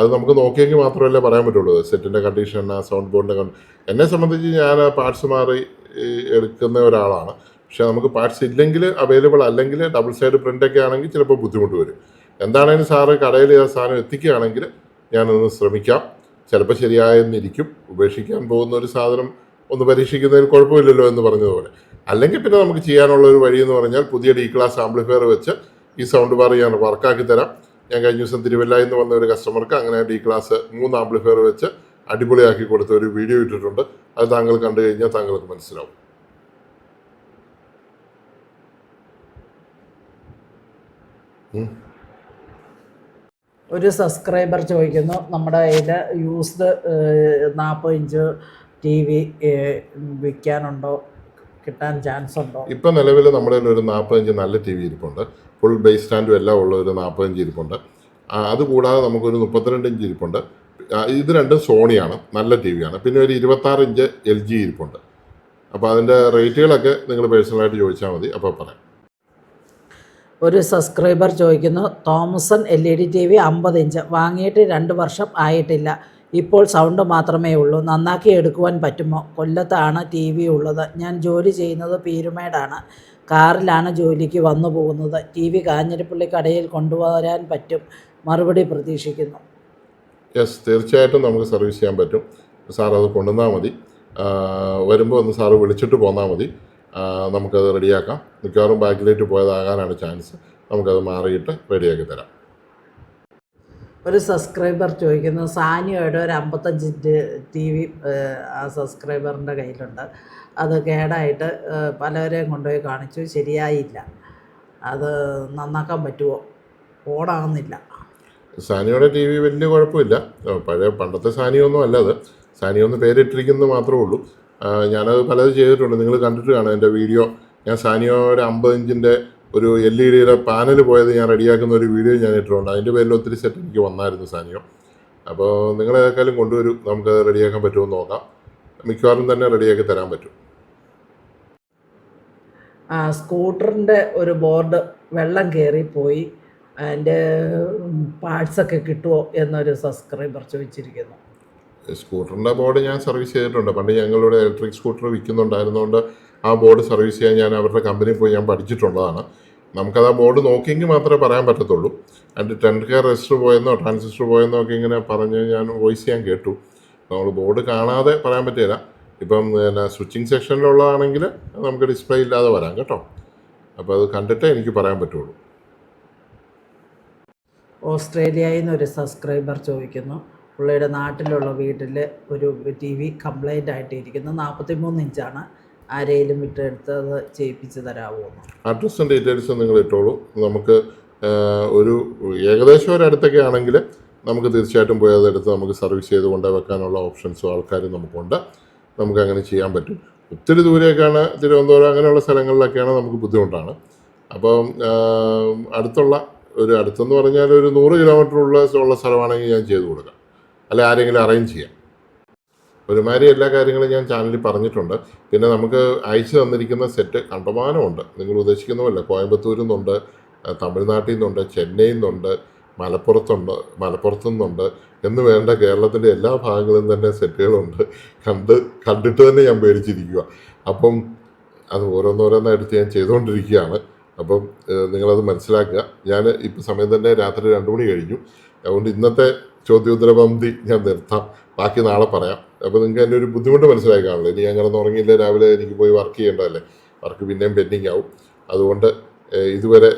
അത് നമുക്ക് നോക്കിയെങ്കിൽ മാത്രമല്ലേ പറയാൻ പറ്റുള്ളൂ. സെറ്റിന്റെ കണ്ടീഷൻ ആ സൗണ്ട് ബോർഡിന്റെ കണ്ടീഷൻ എന്നെ സംബന്ധിച്ച് ഞാൻ പാർട്സ് മാറി എടുക്കുന്ന ഒരാളാണ്. പക്ഷേ നമുക്ക് പാർട്സ് ഇല്ലെങ്കിൽ അവൈലബിൾ അല്ലെങ്കിൽ ഡബിൾ സൈഡ് പ്രിന്റൊക്കെ ആണെങ്കിൽ ചിലപ്പോൾ ബുദ്ധിമുട്ട് വരും. എന്താണെങ്കിലും സാറ് കടയിൽ ആ സാധനം എത്തിക്കുകയാണെങ്കിൽ ഞാനൊന്ന് ശ്രമിക്കാം. ചിലപ്പോൾ ശരിയായെന്നിരിക്കും. ഉപേക്ഷിക്കാൻ പോകുന്ന ഒരു സാധനം ഒന്ന് പരീക്ഷിക്കുന്നതിൽ കുഴപ്പമില്ലല്ലോ എന്ന് പറഞ്ഞതുപോലെ. അല്ലെങ്കിൽ പിന്നെ നമുക്ക് ചെയ്യാനുള്ള ഒരു വഴി എന്ന് പറഞ്ഞാൽ പുതിയ ഡി ക്ലാസ് ആംപ്ലിഫയർ വെച്ച് ഈ സൗണ്ട് ബാർ ഞാൻ വർക്കാക്കി തരാം. ഞാൻ കഴിഞ്ഞ ദിവസം തിരുവല്ലയിൽ നിന്ന് വന്ന ഒരു കസ്റ്റമർക്ക് അങ്ങനെ ഡി ക്ലാസ് മൂന്ന് ആംപ്ലിഫയർ വെച്ച് അടിപൊളിയാക്കി കൊടുത്ത ഒരു വീഡിയോ ഇട്ടിട്ടുണ്ട്. അത് താങ്കൾ കണ്ടു കഴിഞ്ഞാൽ താങ്കൾക്ക് മനസ്സിലാവും. ഒരു സബ്സ്ക്രൈബർ ചോദിക്കുന്നു. നമ്മുടെ കയ്യിൽ യൂസ്ഡ് നാൽപ്പത് ഇഞ്ച് ടി വി വിൽക്കാനുണ്ടോ? കിട്ടാൻ ചാൻസ് ഉണ്ടോ? ഇപ്പം നിലവിൽ നമ്മുടെ കയ്യിൽ ഒരു നാൽപ്പത്തഞ്ച് നല്ല ടി വി ഇരിപ്പുണ്ട്. ഫുൾ ബേസ് സ്റ്റാൻഡും എല്ലാം ഉള്ള ഒരു നാൽപ്പത്തഞ്ച് ഇരിപ്പുണ്ട്. അതുകൂടാതെ നമുക്കൊരു മുപ്പത്തിരണ്ട് ഇഞ്ച് ഇരിപ്പുണ്ട്. ഇത് രണ്ടും സോണിയാണ് നല്ല ടി വിയാണ് പിന്നെ ഒരു ഇരുപത്താറ് ഇഞ്ച് എൽ ജി ഇരിപ്പുണ്ട്. അപ്പോൾ അതിന്റെ റേറ്റുകളൊക്കെ നിങ്ങൾ പേഴ്സണലായിട്ട് ചോദിച്ചാൽ മതി. അപ്പോൾ പറയാം. ഒരു സബ്സ്ക്രൈബർ ചോദിക്കുന്നു Thomson L E D T V അമ്പത് ഇഞ്ച്. വാങ്ങിയിട്ട് രണ്ട് വർഷം ആയിട്ടില്ല. ഇപ്പോൾ സൗണ്ട് മാത്രമേ ഉള്ളൂ. നന്നാക്കി എടുക്കുവാൻ പറ്റുമോ? കൊല്ലത്താണ് ടി വി ഉള്ളത്. ഞാൻ ജോലി ചെയ്യുന്നത് പീരുമേടാണ്. കാറിലാണ് ജോലിക്ക് വന്നു പോകുന്നത്. ടി വി കാഞ്ഞിരപ്പള്ളി കടയിൽ കൊണ്ടുവരാൻ പറ്റും മറുപടി പ്രതീക്ഷിക്കുന്നു. യെസ് തീർച്ചയായിട്ടും നമുക്ക് സർവീസ് ചെയ്യാൻ പറ്റും. സാർ അത് കൊണ്ടുവന്നാൽ മതി. വരുമ്പോൾ ഒന്ന് സാറ് വിളിച്ചിട്ട് പോന്നാൽ മതി. നമുക്കത് റെഡിയാക്കാം. മിക്കവാറും ബാക്കിലേക്ക് പോയതാകാനാണ് ചാൻസ്. നമുക്കത് മാറിയിട്ട് റെഡിയാക്കി തരാം. ഒരു സബ്സ്ക്രൈബർ ചോദിക്കുന്നു സാനിയോയുടെ ഒരു അമ്പത്തഞ്ചിന്റെ ടി വി ആ സബ്സ്ക്രൈബറിന്റെ കയ്യിലുണ്ട്. അത് കേടായിട്ട് പലരെയും കൊണ്ടുപോയി കാണിച്ചു. ശരിയായില്ല. അത് നന്നാക്കാൻ പറ്റുമോ ഓണാകുന്നില്ല സാനിയുടെ ടി വി വലിയ കുഴപ്പമില്ല. പഴയ പണ്ടത്തെ സാനിയൊന്നും അല്ല അത്. സാനിയൊന്ന് പേരിട്ടിരിക്കുന്നത് മാത്രമേ ഉള്ളൂ. ഞാനത് പലത് ചെയ്തിട്ടുണ്ട്. നിങ്ങൾ കണ്ടിട്ട് കാണാം എന്റെ വീഡിയോ. ഞാൻ സാനിയോയുടെ അമ്പത് ഇഞ്ചിന്റെ ഒരു എൽ ഇ ഡിയുടെ പാനൽ പോയത് ഞാൻ റെഡിയാക്കുന്ന ഒരു വീഡിയോ ഞാൻ ഇട്ടിട്ടുണ്ട്. അതിന്റെ പേരിൽ ഒത്തിരി സെറ്റ് എനിക്ക് വന്നായിരുന്നു സാനിയോ. അപ്പോൾ നിങ്ങളേക്കാളും കൊണ്ടുവരും. നമുക്കത് റെഡിയാക്കാൻ പറ്റുമോ എന്ന് നോക്കാം. മിക്കവാറും തന്നെ റെഡിയാക്കി തരാൻ പറ്റും. സ്കൂട്ടറിന്റെ ഒരു ബോർഡ് വെള്ളം കയറിപ്പോയി അതിന്റെ പാർട്സൊക്കെ കിട്ടുമോ എന്നൊരു സബ്സ്ക്രൈബർ ചോദിച്ചിരിക്കുന്നു. സ്കൂട്ടറിന്റെ ബോർഡ് ഞാൻ സർവീസ് ചെയ്തിട്ടുണ്ട്. പണ്ട് ഞങ്ങളുടെ ഇലക്ട്രിക് സ്കൂട്ടർ വിൽക്കുന്നുണ്ടായിരുന്നതുകൊണ്ട് ആ ബോർഡ് സർവീസ് ചെയ്യാൻ ഞാൻ അവരുടെ കമ്പനിയിൽ പോയി ഞാൻ പഠിച്ചിട്ടുള്ളതാണ്. നമുക്കത് ആ ബോർഡ് നോക്കിയെങ്കിൽ മാത്രമേ പറയാൻ പറ്റത്തുള്ളൂ. അതിന്റെ ടെൻ കെയർ രജിസ്റ്റർ പോയെന്നോ ട്രാൻസിസ്റ്റർ പോയെന്നോ ഒക്കെ ഇങ്ങനെ പറഞ്ഞ് ഞാൻ വോയിസ് ചെയ്യാൻ കേട്ടു. നമ്മൾ ബോർഡ് കാണാതെ പറയാൻ പറ്റില്ല. ഇപ്പം പിന്നെ സ്വിച്ചിങ് സെക്ഷനിലുള്ളതാണെങ്കിൽ നമുക്ക് ഡിസ്പ്ലേ ഇല്ലാതെ വരാം കേട്ടോ. അപ്പോൾ അത് കണ്ടിട്ടേ എനിക്ക് പറയാൻ പറ്റുള്ളൂ. ഓസ്ട്രേലിയയിൽ നിന്ന് ഒരു സബ്സ്ക്രൈബർ ചോദിക്കുന്നു. പുള്ളിയുടെ നാട്ടിലുള്ള വീട്ടിൽ ഒരു ടി വി കംപ്ലൈന്റ് ആയിട്ടിരിക്കുന്നു. നാൽപ്പത്തി മൂന്ന് ഇഞ്ചാണ് ആരെയും വിട്ടെടുത്ത് അത് ചെയ്യിപ്പിച്ച് തരാമോ അഡ്രസ്സും ഡീറ്റെയിൽസും നിങ്ങൾ ഇട്ടോളൂ. നമുക്ക് ഒരു ഏകദേശം ഒരു ഒരടുത്തൊക്കെ ആണെങ്കിൽ നമുക്ക് തീർച്ചയായിട്ടും പോയി അതെടുത്ത് നമുക്ക് സർവീസ് ചെയ്ത് കൊണ്ടുവെക്കാനുള്ള ഓപ്ഷൻസും ആൾക്കാരും നമുക്കുണ്ട്. നമുക്ക് അങ്ങനെ ചെയ്യാൻ പറ്റും. ഒത്തിരി ദൂരെയൊക്കെയാണ് തിരുവനന്തപുരം അങ്ങനെയുള്ള സ്ഥലങ്ങളിലൊക്കെയാണ് നമുക്ക് ബുദ്ധിമുട്ടാണ്. അപ്പം അടുത്തുള്ള ഒരു അടുത്തെന്ന് പറഞ്ഞാൽ ഒരു നൂറ് കിലോമീറ്റർ ഉള്ള ഉള്ള സ്ഥലമാണെങ്കിൽ ഞാൻ ചെയ്തു കൊടുക്കാം. അല്ലെ ആരെങ്കിലും അറേഞ്ച് ചെയ്യാം. ഒരുമാതിരി എല്ലാ കാര്യങ്ങളും ഞാൻ ചാനലിൽ പറഞ്ഞിട്ടുണ്ട്. പിന്നെ നമുക്ക് അയച്ചു തന്നിരിക്കുന്ന സെറ്റ് കണ്ടമാനമുണ്ട്. നിങ്ങൾ ഉദ്ദേശിക്കുന്നുമല്ല കോയമ്പത്തൂരിൽ നിന്നുണ്ട് തമിഴ്നാട്ടിൽ നിന്നുണ്ട് ചെന്നൈയിൽ നിന്നുണ്ട് മലപ്പുറത്തുണ്ട് മലപ്പുറത്തു നിന്നുണ്ട് എന്ന് വേണ്ട കേരളത്തിന്റെ എല്ലാ ഭാഗങ്ങളിലും തന്നെ സെറ്റുകളുണ്ട്. കണ്ട് കണ്ടിട്ട് തന്നെ ഞാൻ പേടിച്ചിരിക്കുക അപ്പം അത് ഓരോന്നോരോന്നായിട്ട് ഞാൻ ചെയ്തുകൊണ്ടിരിക്കുകയാണ്. അപ്പം നിങ്ങളത് മനസ്സിലാക്കുക. ഞാൻ ഇപ്പം സമയം തന്നെ രാത്രി രണ്ട് മണി കഴിഞ്ഞു. അതുകൊണ്ട് ഇന്നത്തെ ചോദ്യോത്തര പന്തി ഞാൻ നിർത്താം. ബാക്കി നാളെ പറയാം. അപ്പോൾ നിങ്ങൾക്ക് എന്റെ ഒരു ബുദ്ധിമുട്ട് മനസ്സിലായി കാണില്ല ഇനി ഞാൻ കിടന്ന് ഉറങ്ങിയില്ല. രാവിലെ എനിക്ക് പോയി വർക്ക് ചെയ്യേണ്ടതല്ലേ? വർക്ക് പിന്നെയും പെൻഡിങ് ആവും അതുകൊണ്ട് ഇതുവരെ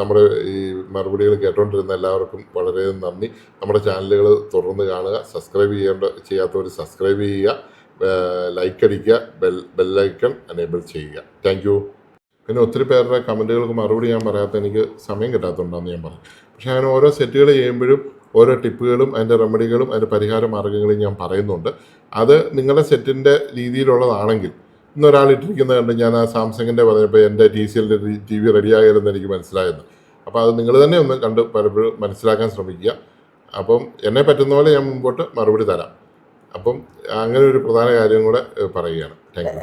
നമ്മുടെ ഈ മറുപടികൾ കേട്ടോണ്ടിരുന്ന എല്ലാവർക്കും വളരെ നന്ദി. നമ്മുടെ ചാനലുകൾ തുടർന്ന് കാണുക സബ്സ്ക്രൈബ് ചെയ്യേണ്ട ചെയ്യാത്തവർ സബ്സ്ക്രൈബ് ചെയ്യുക ലൈക്ക് അടിക്കുക ബെൽ ബെല്ലൈക്കൺ എനേബിൾ ചെയ്യുക. താങ്ക് യു പിന്നെ ഒത്തിരി പേരുടെ കമന്റുകൾക്ക് മറുപടി ഞാൻ പറയാത്ത എനിക്ക് സമയം കിട്ടാത്തതുകൊണ്ടാണെന്ന് ഞാൻ പറഞ്ഞു. പക്ഷേ അങ്ങനെ ഓരോ സെറ്റുകൾ ചെയ്യുമ്പോഴും ഓരോ ടിപ്പുകളും അതിന്റെ റെമഡികളും അതിന്റെ പരിഹാര മാർഗങ്ങളും ഞാൻ പറയുന്നുണ്ട്. അത് നിങ്ങളുടെ സെറ്റിന്റെ രീതിയിലുള്ളതാണെങ്കിൽ ഇന്നൊരാൾ ഇട്ടിരിക്കുന്നത് കണ്ട് ഞാൻ ആ സാംസങ്ങിന്റെ പറഞ്ഞപ്പോൾ എന്റെ ടി സി എല്ലിന്റെ ടി വി റെഡിയായാലെന്ന് എനിക്ക് മനസ്സിലായെന്ന്. അപ്പോൾ അത് നിങ്ങൾ തന്നെ ഒന്ന് കണ്ട് പലപ്പോഴും മനസ്സിലാക്കാൻ ശ്രമിക്കുക. അപ്പം എന്നെ പറ്റുന്ന പോലെ ഞാൻ മുമ്പോട്ട് മറുപടി തരാം. അപ്പം അങ്ങനെ ഒരു പ്രധാന കാര്യം കൂടെ പറയുകയാണ്.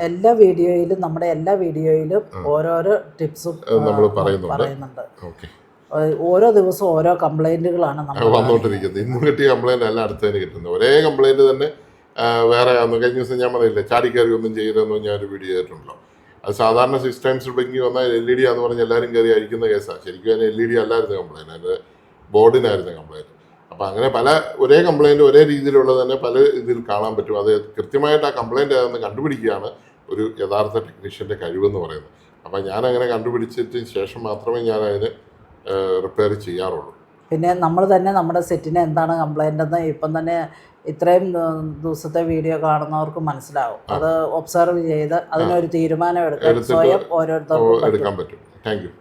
എല്ലാ വീഡിയോയിലും നമ്മുടെ എല്ലാ വീഡിയോയിലും ഓരോരോ ടിപ്സും നമ്മൾ പറയുന്നുണ്ട്. ഓക്കെ ഓരോ ദിവസവും ഓരോ കംപ്ലൈന്റുകളാണ് വന്നുകൊണ്ടിരിക്കുന്നത് ഇന്ന് കിട്ടിയ കംപ്ലൈന്റ് അല്ല അടുത്തതിന് കിട്ടുന്നത്. ഒരേ കംപ്ലൈന്റ് തന്നെ വേറെ അന്ന് കഴിഞ്ഞ ദിവസം ഞാൻ പറഞ്ഞില്ലേ ചാടിക്കയറി ഒന്നും ചെയ്യരുതെന്ന് ഞാൻ ഒരു വീഡിയോ ചെയ്തിട്ടുണ്ടല്ലോ അത് സാധാരണ സിക്സ് ടൈംസ് വന്നാൽ എൽ ഇ ഡി ആന്ന് പറഞ്ഞ് എല്ലാവരും കയറി അഴിക്കുന്ന കേസാണ് ശരിക്കും അതിന് എൽ ഇ ഡി അല്ലായിരുന്നു കംപ്ലൈന്റ് അതിന്റെ ബോർഡിനായിരുന്നു കംപ്ലൈന്റ് അപ്പം അങ്ങനെ പല ഒരേ കംപ്ലൈന്റ് ഒരേ രീതിയിലുള്ളത് തന്നെ പല ഇതിൽ കാണാൻ പറ്റും. അത് കൃത്യമായിട്ട് ആ കംപ്ലൈന്റ് ഏതെന്ന് കണ്ടുപിടിക്കുകയാണ് ഒരു യഥാർത്ഥ ടെക്നീഷ്യന്റെ കഴിവെന്ന് പറയുന്നത്. അപ്പം ഞാൻ അങ്ങനെ കണ്ടുപിടിച്ചതിന് ശേഷം മാത്രമേ ഞാൻ അതിന് റിപ്പയർ ചെയ്യാറുള്ളൂ. പിന്നെ നമ്മൾ തന്നെ നമ്മുടെ സെറ്റിന് എന്താണ് കംപ്ലൈന്റ് എന്ന് ഇപ്പം തന്നെ ഇത്രയും ദിവസത്തെ വീഡിയോ കാണുന്നവർക്ക് മനസ്സിലാവും. അത് ഒബ്സർവ് ചെയ്ത് അതിനൊരു തീരുമാനം എടുക്കാൻ സ്വയം ഓരോരുത്തർക്കും എടുക്കാൻ പറ്റും. Thank you.